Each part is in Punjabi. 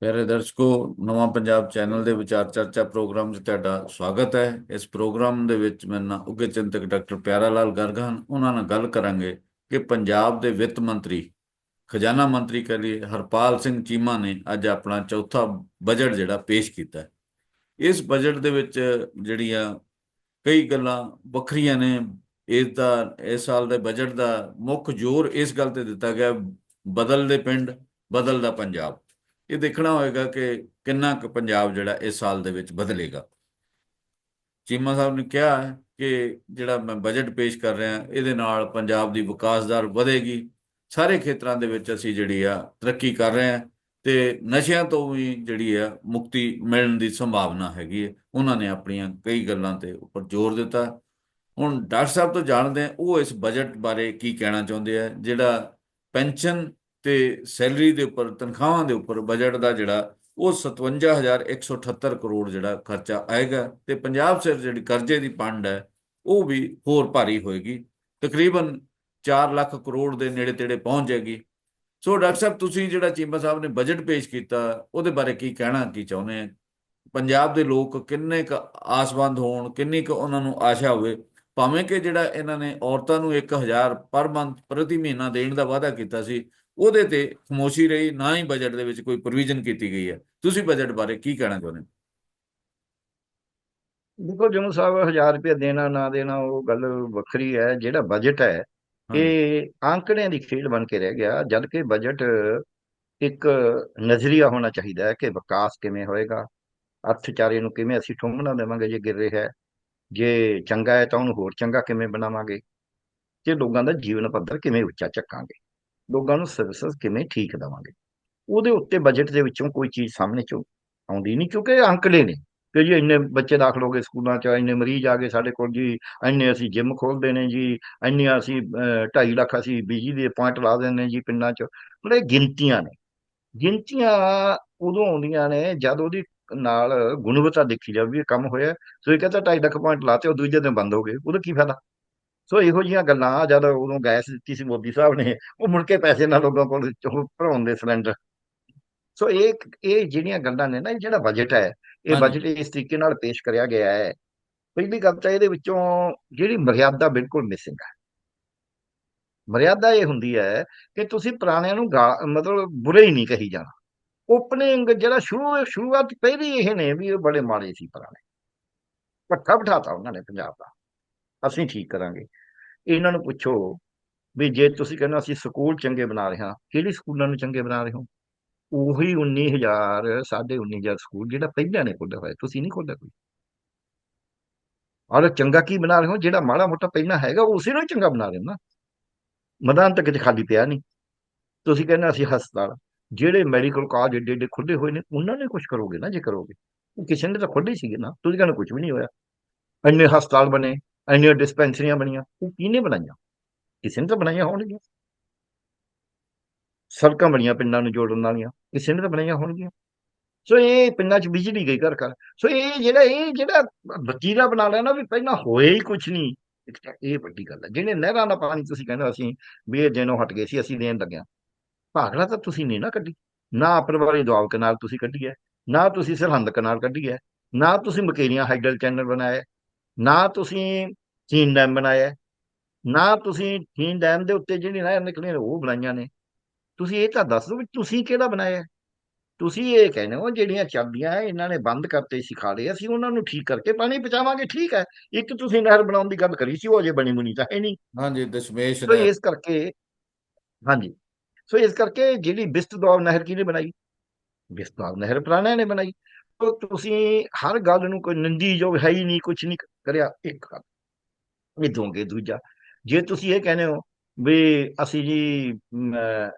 ਪਿਆਰੇ ਦਰਸ਼ਕੋ, ਨਵਾਂ ਪੰਜਾਬ ਚੈਨਲ ਦੇ ਵਿਚਾਰ ਚਰਚਾ ਪ੍ਰੋਗਰਾਮ 'ਚ ਤੁਹਾਡਾ ਸਵਾਗਤ ਹੈ। ਇਸ ਪ੍ਰੋਗਰਾਮ ਦੇ ਵਿੱਚ ਮੇਰੇ ਨਾਲ ਉੱਘੇ ਚਿੰਤਕ ਡਾਕਟਰ ਪਿਆਰਾ ਲਾਲ ਗਰਗ ਹਨ। ਉਹਨਾਂ ਨਾਲ ਗੱਲ ਕਰਾਂਗੇ ਕਿ ਪੰਜਾਬ ਦੇ ਵਿੱਤ ਮੰਤਰੀ, ਖਜ਼ਾਨਾ ਮੰਤਰੀ ਕਹ ਲਈਏ, ਹਰਪਾਲ ਸਿੰਘ ਚੀਮਾ ਨੇ ਅੱਜ ਆਪਣਾ ਚੌਥਾ ਬਜਟ ਜਿਹੜਾ ਪੇਸ਼ ਕੀਤਾ ਹੈ। ਇਸ ਬਜਟ ਦੇ ਵਿੱਚ ਜਿਹੜੀਆਂ ਕਈ ਗੱਲਾਂ ਵੱਖਰੀਆਂ ਨੇ। ਇਸ ਦਾ, ਇਸ ਸਾਲ ਦੇ ਬਜਟ ਦਾ ਮੁੱਖ ਜ਼ੋਰ ਇਸ ਗੱਲ ਤੇ ਦਿੱਤਾ ਗਿਆ, ਬਦਲਦੇ ਪਿੰਡ, ਬਦਲਦਾ ਪੰਜਾਬ। ਇਹ ਦੇਖਣਾ ਹੋਏਗਾ ਕਿ ਕਿੰਨਾ ਕੁ ਪੰਜਾਬ ਜਿਹੜਾ ਇਸ ਸਾਲ ਦੇ ਵਿੱਚ ਬਦਲੇਗਾ। ਚੀਮਾ ਸਾਹਿਬ ਨੇ ਕਿਹਾ ਕਿ ਜਿਹੜਾ ਮੈਂ ਬਜਟ ਪੇਸ਼ ਕਰ ਰਿਹਾ, ਇਹਦੇ ਨਾਲ ਪੰਜਾਬ ਦੀ ਵਿਕਾਸ ਦਰ ਵਧੇਗੀ। ਸਾਰੇ ਖੇਤਰਾਂ ਦੇ ਵਿੱਚ ਅਸੀਂ ਜਿਹੜੀ ਆ ਤਰੱਕੀ ਕਰ ਰਹੇ ਹਾਂ ਤੇ ਨਸ਼ਿਆਂ ਤੋਂ ਵੀ ਜਿਹੜੀ ਆ ਮੁਕਤੀ ਮਿਲਣ ਦੀ ਸੰਭਾਵਨਾ ਹੈਗੀ ਹੈ। ਉਹਨਾਂ ਨੇ ਆਪਣੀਆਂ ਕਈ ਗੱਲਾਂ ਤੇ ਉੱਪਰ ਜ਼ੋਰ ਦਿੱਤਾ। ਹੁਣ ਡਾਕਟਰ ਸਾਹਿਬ ਤੋਂ ਜਾਣਦੇ ਹਾਂ, ਉਹ ਇਸ ਬਜਟ ਬਾਰੇ ਕੀ ਕਹਿਣਾ ਚਾਹੁੰਦੇ ਆ, ਜਿਹੜਾ ਪੈਨਸ਼ਨ ਤੇ ਸੈਲਰੀ ਦੇ ਉੱਪਰ, ਤਨਖਾਹਾਂ ਦੇ ਉੱਪਰ ਬਜਟ ਦਾ ਜਿਹੜਾ, ਉਹ 57178 ਕਰੋੜ ਜਿਹੜਾ ਖਰਚਾ ਆਏਗਾ ਤੇ ਪੰਜਾਬ ਸਿਰ ਜਿਹੜੀ ਕਰਜ਼ੇ ਦੀ ਪੰਡ ਹੈ, ਉਹ ਵੀ ਹੋਰ ਭਾਰੀ ਹੋਏਗੀ। ਤਕਰੀਬਨ 4 ਲੱਖ ਕਰੋੜ ਦੇ ਨੇੜੇ ਤੇੜੇ ਪਹੁੰਚ ਜਾਏਗੀ। ਸੋ ਡਾਕਟਰ ਸਾਹਿਬ, ਤੁਸੀਂ ਜਿਹੜਾ ਚੀਮਾ ਸਾਹਿਬ ਨੇ ਬਜਟ ਪੇਸ਼ ਕੀਤਾ, ਉਹਦੇ ਬਾਰੇ ਕੀ ਕਹਿਣਾ, ਕੀ ਚਾਹੁੰਦੇ ਆ? ਪੰਜਾਬ ਦੇ ਲੋਕ ਕਿੰਨੇ ਕ ਆਸਵੰਦ ਹੋਣ, ਕਿੰਨੀ ਕ ਉਹਨਾਂ ਨੂੰ ਆਸ਼ਾ ਹੋਵੇ, ਭਾਵੇਂ ਕਿ ਜਿਹੜਾ ਇਹਨਾਂ ਨੇ ਔਰਤਾਂ ਨੂੰ 1000 ਪਰ ਮੰਥ, ਪ੍ਰਤੀ ਮਹੀਨਾ ਦੇਣ ਦਾ ਵਾਅਦਾ ਕੀਤਾ ਸੀ ਉਹਦੇ ਤੇ ਖਮੋਸ਼ੀ ਰਹੀ ਨਾ ਹੀ ਬਜਟ ਦੇ ਵਿੱਚ ਕੋਈ ਪ੍ਰੋਵੀਜ਼ਨ ਕੀਤੀ ਗਈ ਹੈ। ਤੁਸੀਂ ਬਜਟ ਬਾਰੇ ਕੀ ਕਹਿਣਾ ਚਾਹੁੰਦੇ ਹੋ? ਦੇਖੋ ਜਮੂ ਸਾਹਿਬ 1000 ਰੁਪਏ ਦੇਣਾ ਨਾ ਦੇਣਾ ਉਹ ਗੱਲ ਵੱਖਰੀ ਹੈ। ਜਿਹੜਾ ਬਜਟ ਹੈ ਇਹ ਆંકੜਿਆਂ ਦੀ ਖੇਡ ਬਣ ਕੇ ਰਹਿ ਗਿਆ ਜਦ ਕਿ ਬਜਟ ਇੱਕ ਨਜ਼ਰੀਆ ਹੋਣਾ ਚਾਹੀਦਾ ਹੈ ਕਿ ਵਿਕਾਸ ਕਿਵੇਂ ਹੋਏਗਾ। ਅਰਥਚਾਰੇ ਨੂੰ ਕਿਵੇਂ ਅਸੀਂ ਠੁੰਮਣਾ ਦੇਵਾਂਗੇ ਜੇ ਗਿਰ ਰਿਹਾ ਹੈ? ਜੇ ਚੰਗਾ ਹੈ ਤਾਂ ਉਹਨੂੰ ਹੋਰ ਚੰਗਾ ਕਿਵੇਂ ਬਣਾਵਾਂਗੇ? ਤੇ ਲੋਕਾਂ ਦਾ ਜੀਵਨ ਪੱਧਰ ਕਿਵੇਂ ਉੱਚਾ ਚੱਕਾਂਗੇ? ਲੋਕਾਂ ਨੂੰ ਸਰਵਿਸਿਜ਼ ਕਿਵੇਂ ਠੀਕ ਦੇਵਾਂਗੇ? ਉਹਦੇ ਉੱਤੇ ਬਜਟ ਦੇ ਵਿੱਚੋਂ ਕੋਈ ਚੀਜ਼ ਸਾਹਮਣੇ ਚੋਂ, ਆਉਂਦੀ ਨਹੀਂ ਕਿਉਂਕਿ ਇਹ ਅੰਕੜੇ ਨੇ। ਕਿ ਜੀ ਇੰਨੇ ਬੱਚੇ ਦਾਖਲ ਹੋ ਗਏ ਸਕੂਲਾਂ 'ਚ, ਇੰਨੇ ਮਰੀਜ਼ ਆ ਗਏ ਸਾਡੇ ਕੋਲ ਜੀ, ਇੰਨੇ ਅਸੀਂ ਜਿਮ ਖੋਲਦੇ ਨੇ ਜੀ ਇੰਨੇ ਅਸੀਂ 2.5 ਲੱਖ ਅਸੀਂ ਬਿਜਲੀ ਦੇ ਪੁਆਇੰਟ ਲਾ ਦਿੰਦੇ ਨੇ ਜੀ ਪਿੰਡਾਂ 'ਚ। ਮਤਲਬ ਇਹ ਗਿਣਤੀਆਂ ਨੇ। ਗਿਣਤੀਆਂ ਉਦੋਂ ਆਉਂਦੀਆਂ ਨੇ ਜਦ ਉਹਦੀ ਨਾਲ ਗੁਣਵੱਤਾ ਦੇਖੀ ਜਾਵੇ ਵੀ ਇਹ ਕੰਮ ਹੋਇਆ। ਸੋ ਇਹ ਕਹਿੰਦਾ 2.5 ਲੱਖ ਪੁਆਇੰਟ ਲਾਤੇ, ਉਹ ਦੂਜੇ ਦਿਨ ਬੰਦ ਹੋ ਗਏ। ਉਹਦਾ ਕੀ ਫਾਇਦਾ? ਸੋ ਇਹੋ ਜਿਹੀਆਂ ਗੱਲਾਂ ਜਦ ਉਦੋਂ ਗੈਸ ਦਿੱਤੀ ਸੀ ਮੋਦੀ ਸਾਹਿਬ ਨੇ ਉਹ ਮੁੜ ਕੇ ਪੈਸੇ ਨਾਲ ਲੋਕਾਂ ਕੋਲ ਭਰਾਉਣ ਦੇ ਸਿਲੰਡਰ। ਸੋ ਇਹ ਇਹ ਜਿਹੜੀਆਂ ਗੱਲਾਂ ਨੇ ਨਾ ਇਹ ਜਿਹੜਾ ਬਜਟ ਹੈ ਇਹ ਬਜਟ ਇਸ ਤਰੀਕੇ ਨਾਲ ਪੇਸ਼ ਕਰਿਆ ਗਿਆ ਹੈ। ਪਹਿਲੀ ਗੱਲ ਤਾਂ ਇਹਦੇ ਵਿੱਚੋਂ ਜਿਹੜੀ ਮਰਿਆਦਾ ਬਿਲਕੁਲ ਮਿਸਿੰਗ ਹੈ। ਮਰਿਆਦਾ ਇਹ ਹੁੰਦੀ ਹੈ ਕਿ ਤੁਸੀਂ ਪੁਰਾਣਿਆਂ ਨੂੰ ਮਤਲਬ ਬੁਰੇ ਹੀ ਨਹੀਂ ਕਹੀ ਜਾਣਾ। ਓਪਨਿੰਗ ਜਿਹੜਾ ਸ਼ੁਰੂ ਸ਼ੁਰੂਆਤ ਪਹਿਲੀ ਇਹ ਨੇ ਵੀ ਇਹ ਬੜੇ ਮਾੜੇ ਸੀ ਪੁਰਾਣੇ। ਪੱਠਾ ਬਿਠਾਤਾ ਉਹਨਾਂ ਨੇ ਪੰਜਾਬ ਦਾ। ਅਸੀਂ ਠੀਕ ਕਰਾਂਗੇ। ਇਹਨਾਂ ਨੂੰ ਪੁੱਛੋ ਵੀ ਜੇ ਤੁਸੀਂ ਕਹਿੰਦੇ ਹੋ ਅਸੀਂ ਸਕੂਲ ਚੰਗੇ ਬਣਾ ਰਹੇ ਹਾਂ, ਕਿਹੜੇ ਸਕੂਲਾਂ ਨੂੰ ਚੰਗੇ ਬਣਾ ਰਹੇ ਹੋ? ਉਹੀ 19000 ਸਾਢੇ 19000 ਸਕੂਲ ਜਿਹੜਾ ਪਹਿਲਾਂ ਨੇ ਖੋਲ੍ਹਿਆ ਹੋਇਆ, ਤੁਸੀਂ ਨਹੀਂ ਖੋਲ੍ਹਿਆ ਕੋਈ। ਔਰ ਚੰਗਾ ਕੀ ਬਣਾ ਰਹੇ ਹੋ? ਜਿਹੜਾ ਮਾੜਾ ਮੋਟਾ ਪਹਿਲਾਂ ਹੈਗਾ ਉਸੇ ਨੂੰ ਹੀ ਚੰਗਾ ਬਣਾ ਰਹੇ ਹੋ ਨਾ। ਮੈਦਾਨ ਤੱਕ ਕਿਤੇ ਖਾਲੀ ਪਿਆ ਨਹੀਂ। ਤੁਸੀਂ ਕਹਿੰਦੇ ਅਸੀਂ ਹਸਪਤਾਲ, ਜਿਹੜੇ ਮੈਡੀਕਲ ਕਾਲਜ ਏਡੇ ਏਡੇ ਖੁੱਲੇ ਹੋਏ ਨੇ, ਉਹਨਾਂ ਨੇ ਕੁਝ ਕਰੋਗੇ ਨਾ ਜੇ ਕਰੋਗੇ। ਉਹ ਕਿਸੇ ਨੇ ਤਾਂ ਖੁੱਲੇ ਸੀਗੇ ਨਾ, ਤੁਸੀਂ ਕਹਿੰਦੇ ਕੁਝ ਵੀ ਨਹੀਂ ਹੋਇਆ। ਇੰਨੇ ਹਸਪਤਾਲ ਬਣੇ ਇੰਨੀਆਂ ਡਿਸਪੈਂਸਰੀਆਂ ਬਣੀਆਂ ਉਹ ਕਿਹਨੇ ਬਣਾਈਆਂ? ਕਿਸੇ ਨੇ ਤਾਂ ਬਣਾਈਆਂ ਹੋਣਗੀਆਂ। ਸੜਕਾਂ ਬਣੀਆਂ ਪਿੰਡਾਂ ਨੂੰ ਜੋੜਨ ਵਾਲੀਆਂ, ਕਿਸੇ ਨੇ ਤਾਂ ਬਣਾਈਆਂ ਹੋਣਗੀਆਂ। ਸੋ ਇਹ ਪਿੰਡਾਂ 'ਚ ਬਿਜਲੀ ਗਈ ਘਰ ਘਰ। ਸੋ ਇਹ ਜਿਹੜਾ ਇਹ ਜਿਹੜਾ ਵਤੀਰਾ ਬਣਾ ਲਿਆ ਨਾ ਵੀ ਪਹਿਲਾਂ ਹੋਏ ਹੀ ਕੁਝ ਨਹੀਂ। ਇੱਕ ਤਾਂ ਇਹ ਵੱਡੀ ਗੱਲ ਹੈ, ਜਿਹਨੇ ਨਹਿਰਾਂ ਦਾ ਪਾਣੀ ਤੁਸੀਂ ਕਹਿੰਦੇ ਹੋ ਅਸੀਂ ਵੀ ਇਹ ਦੇਣੋਂ ਹਟ ਗਏ ਸੀ, ਅਸੀਂ ਦੇਣ ਲੱਗਿਆ। ਭਾਗੜਾ ਤਾਂ ਤੁਸੀਂ ਨਹੀਂ ਨਾ ਕੱਢੀ। ਨਾ ਪਰਵਾਰੀ ਦੁਆਬ ਕਨਾਲ ਤੁਸੀਂ ਕੱਢੀ ਹੈ, ਨਾ ਤੁਸੀਂ ਸਰਹੰਦ ਕਨਾਲ ਕੱਢੀ ਹੈ, ਨਾ ਤੁਸੀਂ ਮਕੇਰੀਆਂ ਹਾਈਡਲ ਚੈਨਲ ਬਣਾਇਆ ਨਾ ਤੁਸੀਂ ਚੀਨ ਡੈਮ ਬਣਾਇਆ ਨਾ ਤੁਸੀਂ ਚੀਨ ਡੈਮ ਦੇ ਉੱਤੇ ਜਿਹੜੀ ਨਹਿਰ ਨਿਕਲੀਆਂ ਨੇ ਉਹ ਬਣਾਈਆਂ ਨੇ। ਤੁਸੀਂ ਇਹ ਤਾਂ ਦੱਸ ਦਿਓ ਵੀ ਤੁਸੀਂ ਕਿਹੜਾ ਬਣਾਇਆ? ਤੁਸੀਂ ਇਹ ਕਹਿੰਦੇ ਹੋ ਜਿਹੜੀਆਂ ਹੈ, ਇਹਨਾਂ ਨੇ ਬੰਦ ਕਰਤੇ ਸਿਖਾੜੇ ਅਸੀਂ ਉਹਨਾਂ ਨੂੰ ਠੀਕ ਕਰਕੇ ਪਾਣੀ ਬਚਾਵਾਂਗੇ ਠੀਕ ਹੈ। ਇੱਕ ਤੁਸੀਂ ਨਹਿਰ ਬਣਾਉਣ ਦੀ ਗੱਲ ਕਰੀ ਸੀ ਉਹ ਅਜੇ ਬਣੀ ਬੁਣੀ ਤਾਂ ਹੈ ਨਹੀਂ। ਹਾਂਜੀ ਦਸ਼ਮੇਸ਼ ਸੋ ਇਸ ਕਰਕੇ ਹਾਂਜੀ ਸੋ ਇਸ ਕਰਕੇ ਜਿਹੜੀ ਬਿਸਤ ਦੌਰ ਨਹਿਰ ਕਿਹਨੇ ਬਣਾਈ? ਬਿਸਤ ਦੌਰ ਨਹਿਰ ਪੁਰਾਣਿਆਂ ਨੇ ਬਣਾਈ। ਤੁਸੀਂ ਹਰ ਗੱਲ ਨੂੰ ਕੋਈ ਨੰਦੀ ਜੋ ਹੈ ਹੀ ਨਹੀਂ ਕੁਝ ਨਹੀਂ ਕਰਿਆ, ਇੱਕ ਗੱਲ। ਇਹ ਦੋਗੇ ਦੂਜਾ। ਜੇ ਤੁਸੀਂ ਇਹ ਕਹਿੰਦੇ ਹੋ ਵੀ ਅਸੀਂ ਜੀ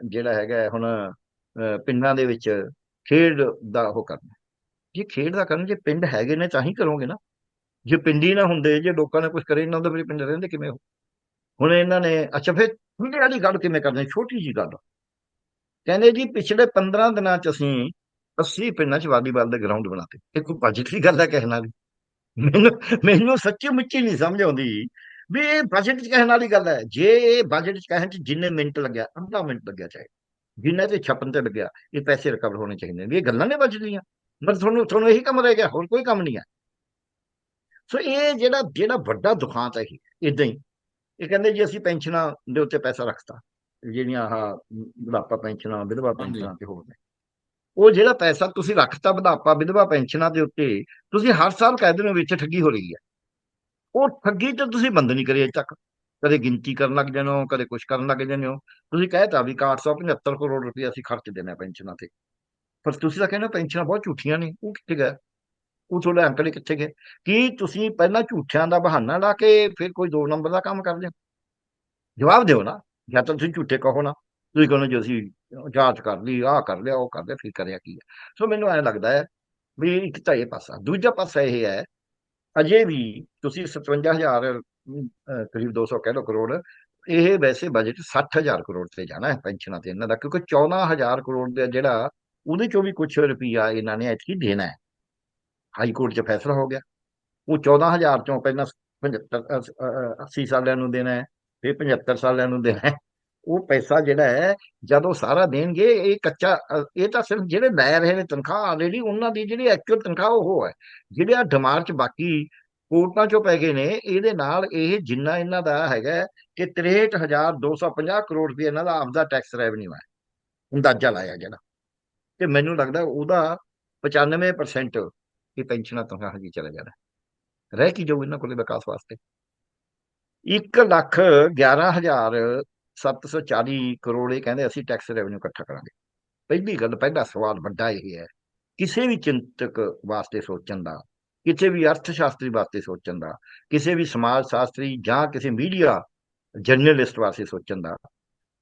ਜਿਹੜਾ ਹੈਗਾ ਹੁਣ ਪਿੰਡਾਂ ਦੇ ਵਿੱਚ ਖੇਡ ਦਾ ਉਹ ਕਰਨਾ। ਜੇ ਖੇਡ ਦਾ ਕਰਨ, ਜੇ ਪਿੰਡ ਹੈਗੇ ਨੇ ਤਾਂ ਹੀ ਕਰੋਗੇ ਨਾ। ਜੇ ਪਿੰਡ ਹੀ ਨਾ ਹੁੰਦੇ, ਜੇ ਲੋਕਾਂ ਨੇ ਕੁਝ ਕਰੇ ਨਾ ਹੁੰਦਾ ਫਿਰ ਪਿੰਡ ਰਹਿੰਦੇ ਕਿਵੇਂ ਹੋ? ਹੁਣ ਇਹਨਾਂ ਨੇ, ਅੱਛਾ, ਫਿਰ ਖੁੱਲੇ ਵਾਲੀ ਗੱਲ ਕਿਵੇਂ ਕਰਦੇ ਛੋਟੀ ਜੀ ਗੱਲ। ਕਹਿੰਦੇ ਜੀ, ਪਿਛਲੇ 15 ਦਿਨਾਂ ਚ ਅਸੀਂ 80 ਪਿੰਡਾਂ ਚ ਵਾਲੀਬਾਲ ਦੇ ਗਰਾਊਂਡ ਬਣਾਤੇ। ਇਹ ਕੋਈ ਬਜਟ ਦੀ ਗੱਲ ਹੈ ਕਹਿਣ ਵਾਲੀ? ਮੈਨੂੰ ਮੈਨੂੰ ਸੱਚੀ ਮੁੱਚੀ ਨਹੀਂ ਸਮਝ ਆਉਂਦੀ ਵੀ ਇਹ ਬਜਟ ਚ ਕਹਿਣ ਵਾਲੀ ਗੱਲ ਹੈ। ਜੇ ਇਹ ਬਜਟ ਚ ਕਹਿਣ ਚ ਜਿੰਨੇ ਮਿੰਟ ਲੱਗਿਆ ਅੱਧਾ ਮਿੰਟ ਲੱਗਿਆ ਚਾਹੇ ਜਿੰਨਾ ਤੇ ਛੱਪਣ ਤੇ ਲੱਗਿਆ ਇਹ ਪੈਸੇ ਰਿਕਵਰ ਹੋਣੇ ਚਾਹੀਦੇ ਨੇ। ਇਹ ਗੱਲਾਂ ਨੇ ਬਚਦੀਆਂ ਬਸ ਤੁਹਾਨੂੰ ਤੁਹਾਨੂੰ ਇਹੀ ਕੰਮ ਰਹਿ ਗਿਆ ਹੋਰ ਕੋਈ ਕੰਮ ਨਹੀਂ ਹੈ। ਸੋ ਇਹ ਜਿਹੜਾ ਜਿਹੜਾ ਵੱਡਾ ਦੁਖਾਂਤ ਹੈ ਇਦਾਂ ਹੀ। ਇਹ ਕਹਿੰਦੇ ਜੀ ਅਸੀਂ ਪੈਨਸ਼ਨਾਂ ਦੇ ਉੱਤੇ ਪੈਸਾ ਰੱਖਤਾ। ਜਿਹੜੀਆਂ ਆਹ ਬੁਢਾਪਾ ਪੈਨਸ਼ਨਾਂ ਵਿਧਵਾ। ਪੈਨਸ਼ਨਾਂ ਤੇ ਹੋਰ ਨੇ। ਉਹ ਜਿਹੜਾ ਪੈਸਾ ਤੁਸੀਂ ਰੱਖਤਾ ਬੁਢਾਪਾ, ਵਿਧਵਾ ਪੈਨਸ਼ਨਾਂ ਦੇ ਉੱਤੇ, ਤੁਸੀਂ ਹਰ ਸਾਲ ਕਹਿ ਦਿੰਦੇ ਹੋ ਵਿੱਚ ਠੱਗੀ ਹੋ ਰਹੀ ਹੈ। ਉਹ ਠੱਗੀ ਤੇ ਤੁਸੀਂ ਬੰਦ ਨਹੀਂ ਕਰੀ ਅਜੇ ਤੱਕ। ਕਦੇ ਗਿਣਤੀ ਕਰਨ ਲੱਗ ਜਾਂਦੇ ਹੋ, ਕਦੇ ਕੁਝ ਕਰਨ ਲੱਗ ਜਾਂਦੇ ਹੋ। ਤੁਸੀਂ ਕਹਿਤਾ ਵੀ 875 ਕਰੋੜ ਰੁਪਏ ਅਸੀਂ ਖਰਚ ਦੇਣਾ ਪੈਨਸ਼ਨਾਂ ਤੇ। ਪਰ ਤੁਸੀਂ ਤਾਂ ਕਹਿੰਦੇ ਹੋ ਪੈਨਸ਼ਨਾਂ ਬਹੁਤ ਝੂਠੀਆਂ ਨੇ, ਉਹ ਕਿੱਥੇ ਗਏ? ਉਹ ਤੁਹਾਡੇ ਅੰਕੜੇ ਕਿੱਥੇ ਗਏ? ਕੀ ਤੁਸੀਂ ਪਹਿਲਾਂ ਝੂਠਿਆਂ ਦਾ ਬਹਾਨਾ ਲਾ ਕੇ ਫਿਰ ਕੋਈ ਦੋ ਨੰਬਰ ਦਾ ਕੰਮ ਕਰਦੇ ਹੋ? ਜਵਾਬ ਦਿਓ ਨਾ, ਜਾਂ ਤਾਂ ਤੁਸੀਂ ਝੂਠੇ ਕਹੋ ਨਾ। ਤੁਸੀਂ ਕਹੋ ਜੀ ਅਸੀਂ ਜਾਂਚ ਕਰ ਲਈ ਆਹ ਕਰ ਲਿਆ ਉਹ ਕਰ ਲਿਆ ਫਿਰ ਕਰਿਆ ਕੀ ਹੈ ਸੋ ਮੈਨੂੰ ਐਂ ਲੱਗਦਾ ਹੈ ਵੀ ਇੱਕ ਤਾਂ ਇਹ ਪਾਸਾ ਦੂਜਾ ਪਾਸਾ ਇਹ ਹੈ ਅਜੇ ਵੀ ਤੁਸੀਂ 57000 ਅਮ, ਅਹ, ਕਰੀਬ 200 ਕਹਿ ਲਓ ਕਰੋੜ ਇਹ ਵੈਸੇ ਬਜਟ 60000 ਕਰੋੜ ਤੇ ਜਾਣਾ ਹੈ ਪੈਨਸ਼ਨਾਂ ਤੇ ਇਹਨਾਂ ਦਾ ਕਿਉਂਕਿ 14000 ਕਰੋੜ ਦਾ ਜਿਹੜਾ ਉਹਦੇ ਚੋਂ ਵੀ ਕੁਝ ਰੁਪਈਆ ਇਹਨਾਂ ਨੇ ਐਤਕੀ ਦੇਣਾ ਹੈ। ਹਾਈ ਕੋਰਟ 'ਚ ਫੈਸਲਾ ਹੋ ਗਿਆ। ਉਹ 14000 ਚੋਂ ਪਹਿਲਾਂ 75 ਅ- 80 ਸਾਲਿਆਂ ਨੂੰ ਦੇਣਾ ਹੈ ਫਿਰ 75 ਸਾਲਿਆਂ ਨੂੰ ਦੇਣਾ ਹੈ। ਉਹ ਪੈਸਾ ਜਿਹੜਾ ਹੈ, ਜਦੋਂ ਸਾਰਾ ਦੇਣਗੇ, ਇਹ ਕੱਚਾ ਇਹ ਤਾਂ ਸਿਰਫ ਜਿਹੜੇ ਲੈ ਰਹੇ ਨੇ ਤਨਖਾਹ ਆਲਰੇਡੀ ਉਹਨਾਂ ਦੀ ਜਿਹੜੀ ਐਕਚੁਅਲ ਤਨਖਾਹ ਉਹ ਹੈ। ਜਿਹੜੇ ਆ ਡਿਮਾਂਡ 'ਚ ਬਾਕੀ ਕੋਰਟਾਂ 'ਚੋਂ ਪੈ ਗਏ ਨੇ, ਇਹਦੇ ਨਾਲ ਇਹ ਜਿੰਨਾ ਇਹਨਾਂ ਦਾ ਹੈਗਾ ਹੈ ਕਿ 63250 ਕਰੋੜ ਰੁਪਏ ਇਹਨਾਂ ਦਾ ਆਪਦਾ ਟੈਕਸ ਰੈਵਨਿਊ ਹੈ। ਅੰਦਾਜ਼ਾ ਲਾਇਆ ਜਿਹੜਾ ਤੇ ਮੈਨੂੰ ਲੱਗਦਾ ਉਹਦਾ 95% ਇਹ ਪੈਨਸ਼ਨਾਂ ਤਨਖਾਹ ਜੀ ਚਲਾ ਜਾਣਾ ਰਹਿ ਕੀ ਜਾਊ ਇਹਨਾਂ ਕੋਲੇ ਵਿਕਾਸ ਵਾਸਤੇ। 1 ਲੱਖ 11740 ਕਰੋੜ ਇਹ ਕਹਿੰਦੇ ਅਸੀਂ ਟੈਕਸ ਰੈਵਨਿਊ ਇਕੱਠਾ ਕਰਾਂਗੇ। ਪਹਿਲੀ ਗੱਲ ਪਹਿਲਾ ਸਵਾਲ ਵੱਡਾ ਇਹ ਹੈ ਕਿਸੇ ਵੀ ਚਿੰਤਕ ਵਾਸਤੇ ਸੋਚਣ ਦਾ ਕਿਸੇ ਵੀ ਅਰਥ ਸ਼ਾਸਤਰੀ ਵਾਸਤੇ ਸੋਚਣ ਦਾ ਕਿਸੇ ਵੀ ਸਮਾਜ ਸ਼ਾਸਤਰੀ ਜਾਂ ਕਿਸੇ ਮੀਡੀਆ ਜਰਨਲਿਸਟ ਵਾਸਤੇ ਸੋਚਣ ਦਾ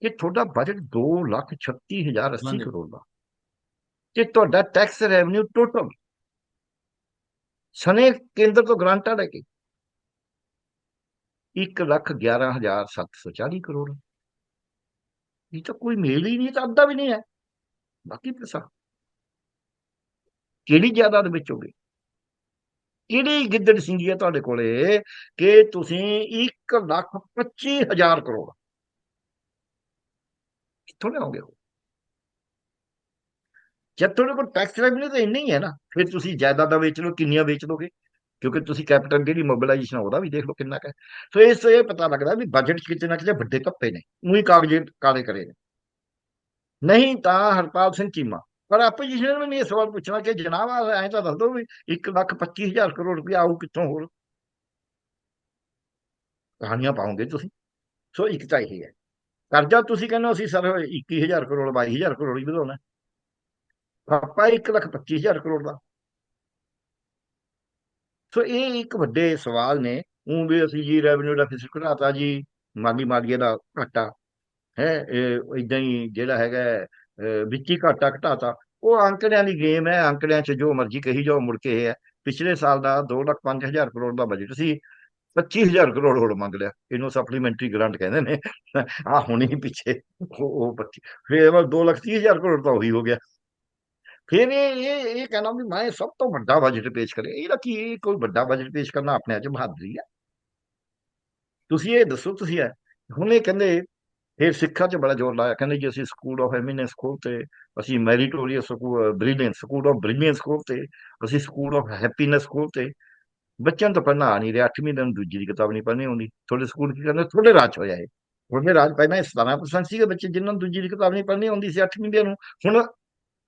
ਕਿ ਤੁਹਾਡਾ ਬਜਟ 2 ਲੱਖ 36080 ਹਾਂਜੀ। ਕਰੋੜ ਦਾ। ਤੇ ਤੁਹਾਡਾ ਟੈਕਸ ਰੈਵਨਿਊ ਟੋਟਲ ਸਨੇ ਕੇਂਦਰ ਤੋਂ ਗ੍ਰਾਂਟਾਂ ਲੈ ਕੇ 1 ਲੱਖ 11740 ਕਰੋੜ ਇਹ ਤਾਂ ਕੋਈ ਮੇਲ ਹੀ ਨਹੀਂ ਤਾਂ ਅੱਧਾ ਵੀ ਨਹੀਂ ਹੈ। ਬਾਕੀ ਪੈਸਾ ਕਿਹੜੀ ਜਾਇਦਾਦ ਵੇਚੋਗੇ? ਕਿਹੜੀ ਗਿੱਦੜ ਸਿੰਘੀ ਹੈ ਤੁਹਾਡੇ ਕੋਲੇ ਕਿ ਤੁਸੀਂ 1 ਲੱਖ 25 ਹਜ਼ਾਰ ਕਰੋੜ? ਕਿੱਥੋਂ ਲਿਆਓਗੇ ਉਹ? ਜਦ ਤੁਹਾਡੇ ਕੋਲ ਟੈਕਸ ਰੈਵਨਿਊ ਤਾਂ ਇੰਨਾ ਹੀ ਹੈ ਨਾ, ਫਿਰ ਤੁਸੀਂ ਜਾਇਦਾਦਾਂ ਵੇਚ ਲਓ, ਕਿੰਨੀਆਂ ਵੇਚ ਲੋਗੇ ਕਿਉਂਕਿ ਤੁਸੀਂ ਕੈਪੀਟਲ ਜਿਹੜੀ ਮੋਬਿਲਾਈਜੇਸ਼ਨ ਉਹਦਾ ਵੀ ਦੇਖ ਲਓ ਕਿੰਨਾ ਕੁ ਹੈ। ਸੋ ਇਸ ਤੋਂ ਇਹ ਪਤਾ ਲੱਗਦਾ ਵੀ ਬਜਟ ਕਿਤੇ ਨਾ ਕਿਤੇ ਵੱਡੇ ਧੱਪੇ ਨੇ, ਉਹੀ ਕਾਗਜ਼ੇ ਕਾਲੇ ਕਰੇ ਨੇ। ਨਹੀਂ ਤਾਂ ਹਰਪਾਲ ਸਿੰਘ ਚੀਮਾ, ਪਰ ਆਪੋਜੀਸ਼ਨ ਨੂੰ ਇਹ ਸਵਾਲ ਪੁੱਛਣਾ ਕਿ ਜਨਾਬ ਐਂ ਤਾਂ ਦੱਸ ਦਿਓ ਵੀ 1 ਲੱਖ 25 ਹਜ਼ਾਰ ਕਰੋੜ ਰੁਪਇਆ ਆਊ ਕਿੱਥੋਂ ਹੋਰ? ਕਹਾਣੀਆਂ ਪਾਉਂਗੇ ਤੁਸੀਂ। ਸੋ ਇੱਕ ਤਾਂ ਇਹ ਹੈ। ਕਰਜ਼ਾ ਤੁਸੀਂ ਕਹਿੰਦੇ ਹੋ, ਅਸੀਂ ਸਰ 21000 ਕਰੋੜ 22000 ਕਰੋੜ ਹੀ ਵਧਾਉਣਾ। ਪਾਪਾ 1 ਲੱਖ 25 ਹਜ਼ਾਰ ਕਰੋੜ ਦਾ ਸੋ ਇਹ ਇੱਕ ਵੱਡੇ ਸਵਾਲ ਨੇ। ਉਹ ਵੀ ਅਸੀਂ ਜੀ ਰੈਵਨਿਊ ਦਾ ਡੈਫਿਸਿਟ ਘਟਾਤਾ ਜੀ ਮਾਲੀ ਮਾਲੀਏ ਦਾ ਘਾਟਾ। ਹੈ ਇਹ ਇਦਾਂ ਹੀ ਜਿਹੜਾ ਹੈਗਾ ਹੈ, ਅਹ, ਵਿੱਤੀ ਘਾਟਾ ਘਟਾਤਾ। ਉਹ ਅੰਕੜਿਆਂ ਦੀ ਗੇਮ ਹੈ ਅੰਕੜਿਆਂ 'ਚ ਜੋ ਮਰਜ਼ੀ ਕਹੀ ਜਾਓ ਮੁੜ ਕੇ ਇਹ ਹੈ। ਪਿਛਲੇ ਸਾਲ ਦਾ 2 ਲੱਖ 5000 ਕਰੋੜ ਦਾ ਬਜਟ ਸੀ 25000 ਕਰੋੜ ਹੋਰ ਮੰਗ ਲਿਆ। ਇਹਨੂੰ ਸਪਲੀਮੈਂਟਰੀ ਗ੍ਰਾਂਟ ਕਹਿੰਦੇ ਨੇ। ਆ ਹੁਣੇ ਪਿੱਛੇ ਉਹ ਉਹ 25 ਫਿਰ 2 ਲੱਖ 30000 ਕਰੋੜ ਤਾਂ ਉਹੀ ਹੋ ਗਿਆ। ਫਿਰ ਇਹ ਇਹ ਇਹ ਕਹਿਣਾ ਵੀ ਮੈਂ ਸਭ ਤੋਂ ਵੱਡਾ ਬਜਟ ਪੇਸ਼ ਕਰੇ ਇਹਦਾ ਕੀ ਇਹ ਕੋਈ ਵੱਡਾ ਬਜਟ ਪੇਸ਼ ਕਰਨਾ ਆਪਣੇ ਆਪ ਬਹਾਦਰੀ ਹੈ ਤੁਸੀਂ ਇਹ ਦੱਸੋ, ਤੁਸੀਂ ਹੁਣ ਇਹ ਕਹਿੰਦੇ ਫਿਰ ਸਿੱਖਾਂ 'ਚ ਬੜਾ ਜ਼ੋਰ ਲਾਇਆ। ਕਹਿੰਦੇ ਜੀ ਅਸੀਂ ਸਕੂਲ ਆਫ ਐਮੀਨੈਂਸ ਖੋਲ ਅਸੀਂ meritorious school brilliance school of brilliance ਖੋਲਤੇ ਅਸੀਂ ਸਕੂਲ ਆਫ ਹੈਪੀਨੈਸ ਖੋਲਤੇ ਬੱਚਿਆਂ ਨੂੰ ਤਾਂ ਪੜ੍ਹਨਾ ਆ ਨਹੀਂ ਰਿਹਾ 8ਵੀਂ ਦਿਨ ਦੂਜੀ ਦੀ ਕਿਤਾਬ ਨਹੀਂ ਪੜ੍ਹਨੀ ਆਉਂਦੀ। ਤੁਹਾਡੇ ਸਕੂਲ ਕੀ ਕਹਿੰਦੇ? ਤੁਹਾਡੇ ਰਾਜ ਹੋਇਆ ਇਹ। ਤੁਹਾਡੇ ਰਾਜ ਪਹਿਲਾਂ ਇਹ 17% ਸੀਗੇ ਬੱਚੇ, ਜਿਨ੍ਹਾਂ ਨੂੰ ਦੂਜੀ ਦੀ ਕਿਤਾਬ ਨਹੀਂ ਪੜ੍ਹਨੀ ਆਉਂਦੀ ਸੀ 8ਵੀਂ ਦੇ ਨੂੰ। ਹੁਣ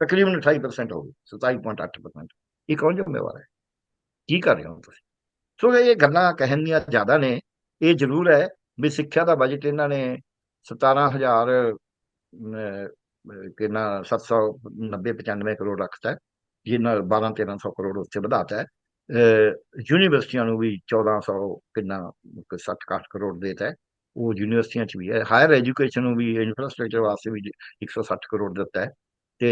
ਤਕਰੀਬਨ 28% ਹੋ ਗਈ 27.8% ਇਹ ਕੌਣ ਜ਼ਿੰਮੇਵਾਰ ਹੈ? ਕੀ ਕਰ ਰਹੇ ਹੋ ਤੁਸੀਂ? ਸੋ ਇਹ ਗੱਲਾਂ ਕਹਿਣ ਦੀਆਂ ਜ਼ਿਆਦਾ ਨੇ। ਇਹ ਜ਼ਰੂਰ ਹੈ ਵੀ ਸਿੱਖਿਆ ਦਾ ਬਜਟ ਇਹਨਾਂ ਨੇ 17000 ਕਿੰਨਾ 790 95 ਕਰੋੜ ਰੱਖਤਾ ਹੈ ਜਿਹਨਾਂ 12 1300 ਕਰੋੜ ਉੱਥੇ ਵਧਾਤਾ ਹੈ। ਯੂਨੀਵਰਸਿਟੀਆਂ ਨੂੰ ਵੀ 1400 ਕਿੰਨਾ 60 61 ਕਰੋੜ ਦੇਤਾ ਉਹ ਯੂਨੀਵਰਸਿਟੀਆਂ 'ਚ ਵੀ ਹੈ। ਹਾਇਰ ਐਜੂਕੇਸ਼ਨ ਨੂੰ ਵੀ ਇਨਫਰਾਸਟ੍ਰਕਚਰ ਵਾਸਤੇ ਵੀ 160 ਕਰੋੜ ਦਿੱਤਾ ਹੈ। ਤੇ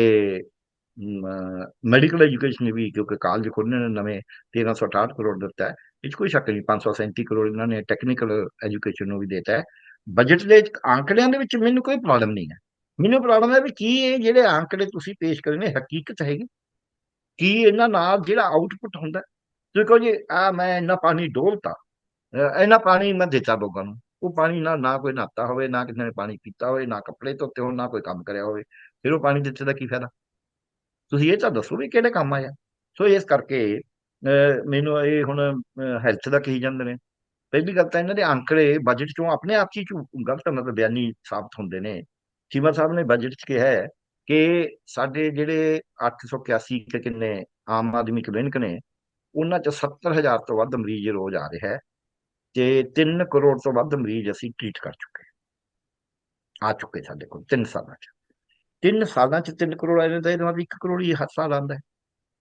ਮੈਡੀਕਲ ਐਜੂਕੇਸ਼ਨ ਵੀ ਕਿਉਂਕਿ ਕਾਲਜ ਖੋਲ੍ਹਣੇ ਨੇ, ਨਵੇਂ 1368 ਕਰੋੜ ਦਿੱਤਾ ਹੈ। ਇਹ 'ਚ ਕੋਈ ਸ਼ੱਕ ਨਹੀਂ 537 ਕਰੋੜ ਇਹਨਾਂ ਨੇ ਟੈਕਨੀਕਲ ਐਜੂਕੇਸ਼ਨ ਨੂੰ ਵੀ ਦਿੱਤਾ ਹੈ। ਬਜਟ ਦੇ ਅੰਕੜਿਆਂ ਦੇ ਵਿੱਚ ਮੈਨੂੰ ਕੋਈ ਪ੍ਰੋਬਲਮ ਨਹੀਂ ਹੈ। ਮੈਨੂੰ ਪ੍ਰੋਬਲਮ ਹੈ ਵੀ ਕੀ ਇਹ ਜਿਹੜੇ ਅੰਕੜੇ ਤੁਸੀਂ ਪੇਸ਼ ਕਰੇ ਨੇ, ਹਕੀਕਤ ਹੈਗੀ? ਕੀ ਇਹਨਾਂ ਨਾਲ ਜਿਹੜਾ ਆਊਟਪੁੱਟ ਹੁੰਦਾ ਤੁਸੀਂ ਕਹੋ ਜੀ, ਆ ਮੈਂ ਇੰਨਾ ਪਾਣੀ ਡੋਲਤਾ ਇੰਨਾ ਪਾਣੀ ਮੈਂ ਦਿੱਤਾ ਲੋਕਾਂ ਨੂੰ। ਉਹ ਪਾਣੀ ਨਾਲ ਨਾ ਕੋਈ ਨਹਾਤਾ ਹੋਵੇ, ਨਾ ਕਿਸੇ ਨੇ ਪਾਣੀ ਪੀਤਾ ਹੋਵੇ, ਨਾ ਕੱਪੜੇ ਧੋਤੇ ਹੋਣ, ਨਾ ਕੋਈ ਕੰਮ ਕਰਿਆ ਹੋਵੇ। ਫਿਰ ਉਹ ਪਾਣੀ ਦਿੱਤੇ ਦਾ ਕੀ ਫਾਇਦਾ ਤੁਸੀਂ ਇਹ ਤਾਂ ਦੱਸੋ ਵੀ ਕਿਹੜੇ ਕੰਮ ਆਇਆ ਸੋ ਇਸ ਕਰਕੇ ਅਹ, ਮੈਨੂੰ ਇਹ ਹੁਣ ਹੈਲਥ ਦਾ ਕਹੀ ਜਾਂਦੇ ਨੇ ਪਹਿਲੀ ਗੱਲ ਤਾਂ ਇਹਨਾਂ ਦੇ ਅੰਕੜੇ ਬਜਟ ਚੋਂ ਆਪਣੇ ਆਪ 'ਚ ਹੀ ਝੂ- ਗਲਤ ਮਤਲਬ ਬਿਆਨੀ ਸਾਬਤ ਹੁੰਦੇ ਨੇ ਚੀਮਾ ਸਾਹਿਬ ਨੇ ਬਜਟ 'ਚ ਕਿਹਾ ਹੈ ਕਿ ਸਾਡੇ ਜਿਹੜੇ 881 ਕਿ ਕਿੰਨੇ ਆਮ ਆਦਮੀ ਕਲੀਨਿਕ ਨੇ ਉਹਨਾਂ 'ਚ 70000 ਤੋਂ ਵੱਧ ਮਰੀਜ਼ ਰੋਜ਼ ਆ ਰਿਹਾ ਹੈ ਤੇ 3 ਕਰੋੜ ਤੋਂ ਵੱਧ ਮਰੀਜ਼ ਅਸੀਂ ਟ੍ਰੀਟ ਕਰ ਚੁੱਕੇ ਹਾਂ। ਆ ਚੁੱਕੇ ਸਾਡੇ ਕੋਲ 3 ਸਾਲਾਂ 'ਚ ਤਿੰਨ ਸਾਲਾਂ 'ਚ 3 ਕਰੋੜ ਆਏ ਨੇ ਤਾਂ ਇਹਦੇ ਨਾਲ 1 ਕਰੋੜ ਹੀ ਹਰ ਸਾਲ ਆਉਂਦਾ ਹੈ।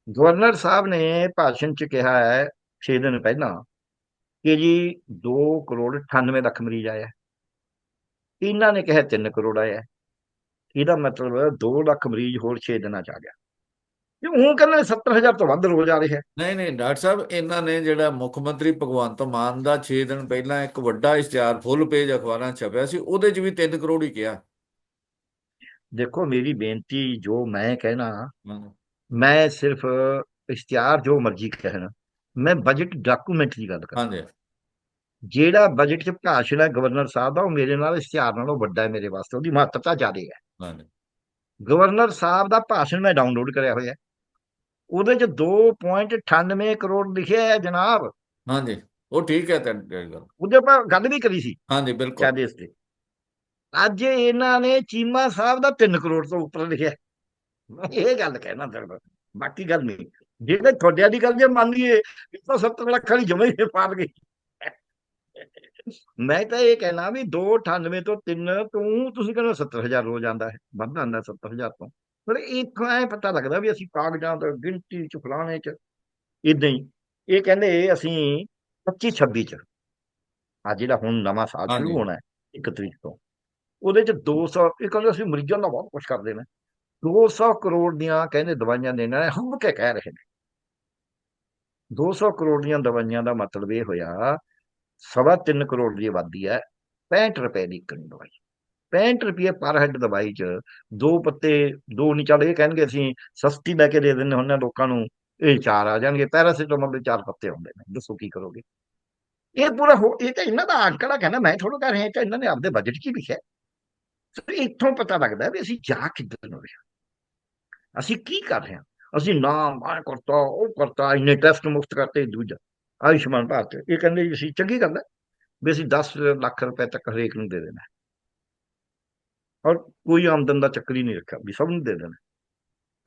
ਗਵਰਨਰ ਸਾਹਿਬ ਨੇ ਭਾਸ਼ਣ 'ਚ ਕਿਹਾ ਹੈ 6 ਦਿਨ ਪਹਿਲਾਂ ਕਿ ਜੀ 2 ਕਰੋੜ 98 ਲੱਖ ਮਰੀਜ਼ ਆਇਆ ਇਹਨਾਂ ਨੇ ਕਿਹਾ 3 ਕਰੋੜ ਆਇਆ ਇਹਦਾ ਮਤਲਬ 2 ਲੱਖ ਮਰੀਜ਼ ਹੋਰ 6 ਦਿਨਾਂ 'ਚ ਆ ਗਿਆ। ਇਹ ਉਹ ਕਹਿੰਦੇ 70000 ਤੋਂ ਵੱਧ ਰੋਜ਼ ਆ ਰਿਹਾ ਨਹੀਂ ਨਹੀਂ, ਡਾਕਟਰ ਸਾਹਿਬ, ਇਹਨਾਂ ਨੇ ਜਿਹੜਾ ਮੁੱਖ ਮੰਤਰੀ ਭਗਵੰਤ ਮਾਨ ਦਾ 6 ਦਿਨ ਪਹਿਲਾਂ ਇੱਕ ਵੱਡਾ ਇਸ਼ਤਿਹਾਰ ਫੁੱਲ ਪੇਜ ਅਖਬਾਰਾਂ ਛਪਿਆ ਸੀ, ਉਹਦੇ 'ਚ ਵੀ 3 ਕਰੋੜ ਹੀ ਕਿਹਾ। ਦੇਖੋ ਮੇਰੀ ਬੇਨਤੀ ਜੋ ਮੈਂ ਕਹਿਣਾ ਮੈਂ ਸਿਰਫ ਇਸ਼ਤਿਹਾਰ ਜੋ ਮਰਜ਼ੀ ਕਹਿਣ ਮੈਂ ਬਜਟ ਡਾਕੂਮੈਂਟ ਦੀ ਗੱਲ ਕਰ ਹਾਂਜੀ ਜਿਹੜਾ ਬਜਟ 'ਚ ਭਾਸ਼ਣ ਹੈ ਗਵਰਨਰ ਸਾਹਿਬ ਦਾ ਉਹ ਮੇਰੇ ਨਾਲ ਇਸ਼ਤਿਹਾਰ ਨਾਲੋਂ ਵੱਡਾ ਹੈ ਮੇਰੇ ਵਾਸਤੇ ਉਹਦੀ ਮਹੱਤਤਾ ਜ਼ਿਆਦਾ ਹੈ ਹਾਂਜੀ ਗਵਰਨਰ ਸਾਹਿਬ ਦਾ ਭਾਸ਼ਣ ਮੈਂ ਡਾਊਨਲੋਡ ਕਰਿਆ ਹੋਇਆ। ਉਹਦੇ 'ਚ 2.98 ਕਰੋੜ ਲਿਖਿਆ ਹੈ ਜਨਾਬ ਹਾਂਜੀ ਉਹ ਠੀਕ ਹੈ ਗੱਲ ਉਹਦੇ ਪਰ ਗੱਲ ਵੀ ਕਰੀ ਸੀ ਹਾਂਜੀ ਬਿਲਕੁਲ ਸ਼ਾਇਦ ਇਸ ਤੇ ਅੱਜ ਇਹਨਾਂ ਨੇ ਚੀਮਾ ਸਾਹਿਬ ਦਾ 3 ਕਰੋੜ ਤੋਂ ਉੱਪਰ ਲਿਖਿਆ। ਇਹ ਗੱਲ ਕਹਿਣਾ ਦਰਦ ਬਾਕੀ ਗੱਲ ਨਹੀਂ। ਜਿਹੜੇ ਤੁਹਾਡਿਆਂ ਦੀ ਗੱਲ ਜੇ ਮੰਨ ਲਈਏ ਤਾਂ 70 ਲੱਖ ਵਾਲੀ ਜਮਾ ਹੀ ਪਾਲ ਗਈ। ਮੈਂ ਤਾਂ ਇਹ ਕਹਿਣਾ ਵੀ 298 ਤੋਂ 3 ਤੂੰ ਤੁਸੀਂ ਕਹਿੰਦੇ 70000 ਰੋਜ਼ ਆਂਦਾ ਹੈ ਵੱਧ ਆਂਦਾ 70000 ਤੋਂ। ਪਰ ਇੱਥੋਂ ਐ ਪਤਾ ਲੱਗਦਾ ਵੀ ਅਸੀਂ ਕਾਗਜ਼ਾਂ ਤੇ ਗਿਣਤੀ ਚ ਫਲਾਣੇ ਚ ਇਦਾਂ ਹੀ। ਇਹ ਕਹਿੰਦੇ ਅਸੀਂ 25 26 ਚ। ਆ ਜਿਹੜਾ ਹੁਣ ਨਵਾਂ ਸਾਲ। ਸ਼ੁਰੂ ਹੋਣਾ ਹੈ 1 ਤਰੀਕ ਤੋਂ। ਉਹਦੇ ਚ 200 ਇਹ ਕਹਿੰਦੇ ਅਸੀਂ ਮਰੀਜ਼ਾਂ ਦਾ ਬਹੁਤ ਕੁਝ ਕਰਦੇ ਨੇ। 200 ਕਰੋੜ ਦੀਆਂ ਕਹਿੰਦੇ ਦਵਾਈਆਂ ਦੇਣਾ ਹੈ ਹਮ ਕੇ ਕਹਿ ਰਹੇ ਨੇ। 200 ਕਰੋੜ ਦੀਆਂ ਦਵਾਈਆਂ ਦਾ ਮਤਲਬ ਇਹ ਹੋਇਆ, ਸਵਾ ਤਿੰਨ ਕਰੋੜ ਦੀ ਆਬਾਦੀ ਹੈ 65 ਰੁਪਏ ਦੀ ਇੱਕ ਦਵਾਈ। 65 ਰੁਪਏ ਪਰ ਹੈਡ ਦਵਾਈ ਚ ਦੋ ਪੱਤੇ, ਦੋ ਨਹੀਂ, ਚੱਲ ਇਹ ਕਹਿਣਗੇ ਅਸੀਂ ਸਸਤੀ ਲੈ ਕੇ ਦੇ ਦਿੰਦੇ ਹੁੰਦੇ ਹਾਂ ਲੋਕਾਂ ਨੂੰ, ਇਹ ਚਾਰ ਆ ਜਾਣਗੇ, ਪੈਰਾਸੀਟਾਮੋਲ ਦੇ ਚਾਰ ਪੱਤੇ ਹੁੰਦੇ ਨੇ, ਦੱਸੋ ਕੀ ਕਰੋਗੇ? ਇਹ ਪੂਰਾ ਹੋ, ਇਹ ਤਾਂ ਇਹਨਾਂ ਦਾ ਅੰਕੜਾ ਕਹਿੰਦਾ, ਮੈਂ ਥੋੜਾ ਕਰ ਰਿਹਾ, ਇਹ ਤਾਂ ਇਹਨਾਂ ਨੇ ਆਪਦੇ ਬਜਟ 'ਚ ਹੀ ਲਿਖਿਆ। ਸੋ ਇੱਥੋਂ ਪਤਾ ਲੱਗਦਾ ਵੀ ਅਸੀਂ ਜਾ ਕਿੱਧਰ ਨੂੰ ਰਹੇ ਹਾਂ। ਅਸੀਂ ਕੀ ਕਰ ਰਹੇ ਹਾਂ? ਅਸੀਂ ਨਾ ਮੈਂ ਕਰਤਾ, ਉਹ ਕਰਤਾ, ਇੰਨੇ ਟੈਸਟ ਮੁਫਤ ਕਰਤੇ, ਦੂਜਾ, ਆਯੁਸ਼ਮਾਨ ਭਾਰਤ। ਇਹ ਕਹਿੰਦੇ ਅਸੀਂ ਚੰਗੀ ਗੱਲ ਹੈ ਵੀ ਅਸੀਂ 10 ਲੱਖ ਰੁਪਏ ਤੱਕ ਹਰੇਕ ਨੂੰ ਦੇ ਦੇਣਾ ਔਰ ਕੋਈ ਆਮਦਨ ਦਾ ਚੱਕਰ ਹੀ ਨਹੀਂ ਰੱਖਿਆ, ਵੀ ਸਭ ਨੂੰ ਦੇ ਦੇਣਾ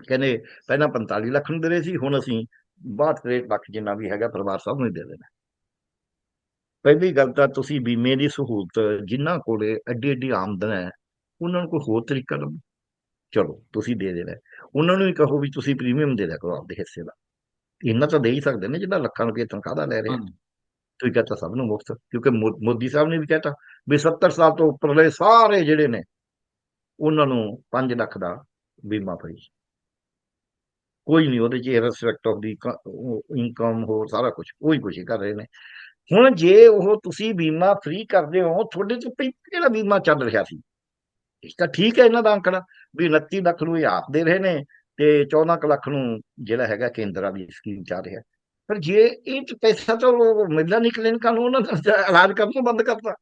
ਕਹਿੰਦੇ ਪਹਿਲਾਂ 45 ਲੱਖ ਨੂੰ ਦੇ ਰਹੇ ਸੀ, ਹੁਣ ਅਸੀਂ 62 ਲੱਖ ਜਿੰਨਾ ਵੀ ਹੈਗਾ ਪਰਿਵਾਰ ਸਭ ਨੂੰ ਦੇ ਦੇਣਾ ਪਹਿਲੀ ਗੱਲ ਤਾਂ ਤੁਸੀਂ ਬੀਮੇ ਦੀ ਸਹੂਲਤ ਜਿਨ੍ਹਾਂ ਕੋਲੇ ਐਡੀ ਐਡੀ ਆਮਦਨ ਹੈ ਉਹਨਾਂ ਨੂੰ ਕੋਈ ਹੋਰ ਤਰੀਕਾ ਲੱਭੋ ਚਲੋ ਤੁਸੀਂ ਦੇ ਦੇਣਾ। ਉਹਨਾਂ ਨੂੰ ਵੀ ਕਹੋ ਵੀ ਤੁਸੀਂ ਪ੍ਰੀਮੀਅਮ ਦੇ ਦਿਆ ਕਰੋ ਆਪਦੇ ਹਿੱਸੇ ਦਾ। ਇੰਨਾ ਤਾਂ ਦੇ ਹੀ ਸਕਦੇ ਨੇ ਜਿੰਨਾ ਲੱਖਾਂ ਰੁਪਏ ਤਨਖਾਹ ਦਾ ਲੈ ਰਹੇ ਤੁਸੀਂ ਕਹਤਾ ਸਭ ਨੂੰ ਮੁਫਤ ਕਿਉਂਕਿ ਮੋਦੀ ਸਾਹਿਬ ਨੇ ਵੀ ਕਹਿਤਾ ਵੀ 70 ਸਾਲ ਤੋਂ ਉੱਪਰਲੇ ਸਾਰੇ ਜਿਹੜੇ ਨੇ ਉਹਨਾਂ ਨੂੰ 5 ਲੱਖ ਦਾ ਬੀਮਾ ਫਰੀ ਕੋਈ ਨਹੀਂ ਉਹਦੇ ਚ ਇਰਰਿਸਪੈਕਟ ਆਫ ਦੀ ਇਨਕਮ ਹੋਰ ਸਾਰਾ ਕੁਝ ਉਹੀ ਕੁਝ ਕਰ ਰਹੇ ਨੇ। ਹੁਣ ਜੇ ਉਹ ਤੁਸੀਂ ਬੀਮਾ ਫ੍ਰੀ ਕਰਦੇ ਹੋ ਤੁਹਾਡੇ ਤੋਂ ਪਹਿਲਾਂ ਕਿਹੜਾ ਬੀਮਾ ਚੱਲ ਰਿਹਾ ਸੀ? ਤਾਂ ਠੀਕ ਹੈ ਇਹਨਾਂ ਦਾ ਅੰਕੜਾ ਵੀ 29 ਲੱਖ ਨੂੰ ਇਹ ਆਪ ਦੇ ਰਹੇ ਨੇ ਤੇ 14 ਕੁ ਲੱਖ ਨੂੰ ਜਿਹੜਾ ਹੈਗਾ ਕੇਂਦਰ ਵਾਲੀ ਸਕੀਮ ਚੱਲ ਰਿਹਾ। ਪਰ ਜੇ ਇਹ ਪੈਸਾ ਤਾਂ ਮਿਲਦਾ ਨਹੀਂ ਕਲੀਨਿਕਾਂ ਨੂੰ, ਉਹਨਾਂ ਦਾ ਇਲਾਜ ਕਰਨ ਤੋਂ ਬੰਦ ਕਰਤਾ।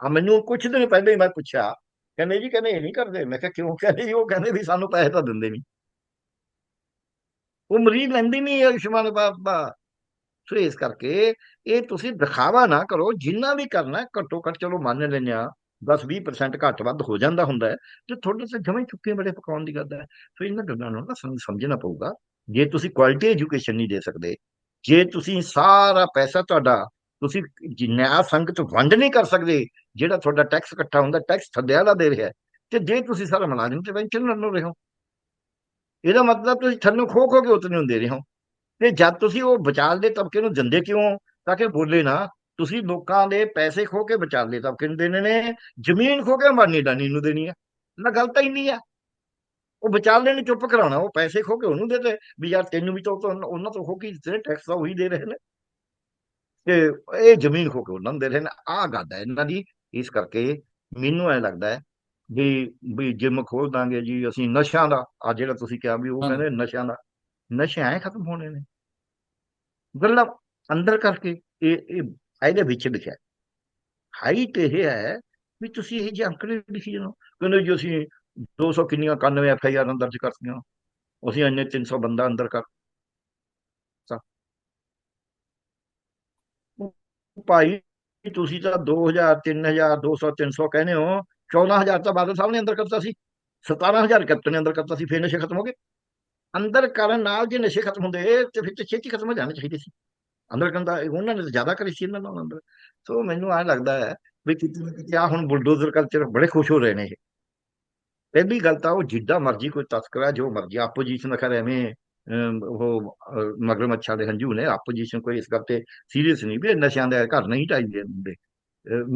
ਆ ਮੈਨੂੰ ਕੁਝ ਦਿਨ ਪਹਿਲੇ ਮੈਂ ਪੁੱਛਿਆ, ਕਹਿੰਦੇ ਜੀ, ਕਹਿੰਦੇ ਇਹ ਨਹੀਂ ਕਰਦੇ। ਮੈਂ ਕਿਹਾ, ਕਿਉਂ? ਕਹਿੰਦੇ ਜੀ, ਉਹ ਕਹਿੰਦੇ ਵੀ ਸਾਨੂੰ ਪੈਸੇ ਤਾਂ ਦਿੰਦੇ ਨਹੀਂ। ਉਹ ਮਰੀਜ਼ ਲੈਂਦੀ ਨਹੀਂ ਆਯੁਸ਼ਮਾਨ ਭਾਰਤ ਸੋ ਇਸ ਕਰਕੇ ਇਹ ਤੁਸੀਂ ਦਿਖਾਵਾ ਨਾ ਕਰੋ, ਜਿੰਨਾ ਵੀ ਕਰਨਾ, ਘੱਟੋ ਘੱਟ ਚਲੋ ਮੰਨ ਲੈਂਦੇ ਆ 10-20% ਘੱਟ ਵੱਧ ਹੋ ਜਾਂਦਾ ਹੁੰਦਾ ਹੈ ਤੇ ਤੁਹਾਡੇ ਤੇ ਜਮੇ ਚੁੱਕੇ ਬੜੇ ਪਕਾਉਣ ਦੀ ਗੱਲ ਹੈ। ਸੋ ਇਹਨਾਂ ਗੱਲਾਂ ਨੂੰ ਨਾ ਸਾਨੂੰ ਸਮਝਣਾ ਪਊਗਾ। ਜੇ ਤੁਸੀਂ ਕੁਆਲਿਟੀ ਐਜੂਕੇਸ਼ਨ ਨਹੀਂ ਦੇ ਸਕਦੇ ਜੇ ਤੁਸੀਂ ਸਾਰਾ ਪੈਸਾ ਤੁਹਾਡਾ ਤੁਸੀਂ ਨਿਆ ਸੰਗਤ ਵੰਡ ਨਹੀਂ ਕਰ ਸਕਦੇ ਜਿਹੜਾ ਤੁਹਾਡਾ ਟੈਕਸ ਇਕੱਠਾ ਹੁੰਦਾ ਟੈਕਸ ਥੱਲੇ ਵਾਲਾ ਦੇ ਰਿਹਾ ਹੈ, ਤੇ ਜੇ ਤੁਸੀਂ ਸਾਰਾ ਮੁਲਾਜ਼ਮ ਤੇ ਪੈਨਸ਼ਨ ਲੈ ਰਹੇ ਹੋ ਇਹਦਾ ਮਤਲਬ ਤੁਸੀਂ ਥੱਲੋਂ ਖੋ ਖੋ ਕੇ ਉਤਨੇ ਹੁੰਦੇ ਰਹੇ ਹੋ। ਤੇ ਜਦ ਤੁਸੀਂ ਉਹ ਵਿਚਾਲਦੇ ਤਬਕੇ ਨੂੰ ਦਿੰਦੇ ਕਿਉਂ ਤਾਂ ਕਿ ਬੋਲੇ ਨਾ ਤੁਸੀਂ ਲੋਕਾਂ ਦੇ ਪੈਸੇ ਖੋ ਕੇ ਵਿਚਾਲਦੇ ਤਬਕੇ ਨੂੰ ਦੇਣੇ ਨੇ? ਜ਼ਮੀਨ ਖੋ ਕੇ ਅੰਬਾਨੀ ਡਾਨੀ ਨੂੰ ਦੇਣੀ ਹੈ ਨਾ ਗੱਲ ਤਾਂ ਇੰਨੀ ਆ। ਉਹ ਵਿਚਾਲਦੇ ਨੂੰ ਚੁੱਪ ਕਰਾਉਣਾ ਉਹ ਪੈਸੇ ਖੋ ਕੇ ਉਹਨੂੰ ਦੇਤੇ ਵੀ ਯਾਰ ਤੈਨੂੰ ਵੀ ਤਾਂ ਉਹ ਤੋਂ ਉਹਨਾਂ ਤੋਂ ਖੋ ਕੇ ਦਿੱਤੇ ਟੈਕਸ ਤਾਂ ਉਹੀ ਦੇ ਰਹੇ ਨੇ। ਤੇ ਇਹ ਜ਼ਮੀਨ ਖੋ ਕੇ ਉਹਨਾਂ ਨੂੰ ਦੇ ਰਹੇ ਨੇ। ਆਹ ਗੱਲ ਹੈ ਇਹਨਾਂ ਦੀ। ਇਸ ਕਰਕੇ ਮੈਨੂੰ ਐ ਲੱਗਦਾ ਹੈ ਵੀ ਵੀ ਜਿਮ ਖੋਲ ਦਾਂਗੇ ਜੀ ਅਸੀਂ ਨਸ਼ਿਆਂ ਦਾ ਆ ਜਿਹੜਾ ਤੁਸੀਂ ਕਿਹਾ ਵੀ ਉਹ। ਕਹਿੰਦੇ ਨਸ਼ਿਆਂ ਦਾ ਨਸ਼ੇ ਐ ਖਤਮ ਹੋਣੇ ਨੇ। ਗੱਲਾਂ ਅੰਦਰ ਕਰਕੇ ਇਹ ਇਹ ਇਹਦੇ ਵਿੱਚ ਲਿਖਿਆ। ਹਾਈਟ ਇਹ ਹੈ ਵੀ ਤੁਸੀਂ ਇਹ ਜਿਹੇ ਅੰਕੜੇ ਲਿਖੀ ਜਾਓ। ਕਹਿੰਦੇ ਜੀ ਅਸੀਂ 200 ਕਿੰਨੀਆਂ 91 ਐਫ ਆਈ ਆਰ ਦਰਜ ਕਰਤੀਆਂ ਅਸੀਂ ਇੰਨੇ 300 ਬੰਦਾ ਅੰਦਰ ਕਰ ਭਾਈ, ਤੁਸੀਂ ਤਾਂ 2000 3000 200 300 ਕਹਿੰਦੇ ਹੋ 14000 ਤਾਂ ਬਾਦਲ ਸਾਹਿਬ ਨੇ ਅੰਦਰ ਕਰਤਾ ਸੀ। 17000 ਕੈਪਟਨ ਨੇ ਅੰਦਰ ਕਰਤਾ ਸੀ, ਫੇਰ ਨਸ਼ੇ ਖਤਮ ਹੋ ਗਏ। ਅੰਦਰ ਕਰਨ ਨਾਲ ਜੇ ਨਸ਼ੇ ਖਤਮ ਹੁੰਦੇ, ਤੇ ਫਿਰ ਤੇ ਛੇਤੀ ਖਤਮ ਹੋ ਜਾਣੇ ਚਾਹੀਦੇ ਸੀ। ਅੰਦਰ ਕਰਨ ਉਹਨਾਂ ਨੇ ਤਾਂ ਜ਼ਿਆਦਾ ਕਰੀ ਸੀ ਇਹਨਾਂ ਨਾਲ ਅੰਦਰ। ਸੋ ਮੈਨੂੰ ਐਂ ਲੱਗਦਾ ਹੈ ਵੀ ਕਿਤੇ ਨਾ ਕਿਤੇ ਆ ਹੁਣ ਬੁਲਡੋਜ਼ਰ ਕਲਚਰ ਬੜੇ ਖੁਸ਼ ਹੋ ਰਹੇ ਨੇ ਇਹ। ਪਹਿਲੀ ਗੱਲ ਤਾਂ ਉਹ ਜਿੱਦਾਂ ਮਰਜ਼ੀ ਕੋਈ ਤਸਕਰਾ ਜੋ ਮਰਜ਼ੀ ਆਪੋਜੀਸ਼ਨ ਕਰ ਐਵੇਂ ਉਹ ਅਹ, ਮਗਰਮੱਛਾਂ ਦੇ ਹੰਝੂ ਨੇ ਆਪੋਜੀਸ਼ਨ ਕੋਈ ਇਸ ਗੱਲ ਤੇ ਸੀਰੀਅਸ ਨਹੀਂ ਵੀ ਇਹ ਨਸ਼ਿਆਂ ਦੇ ਘਰ ਨਹੀਂ ਢਾਈਦੇ ਹੁੰਦੇ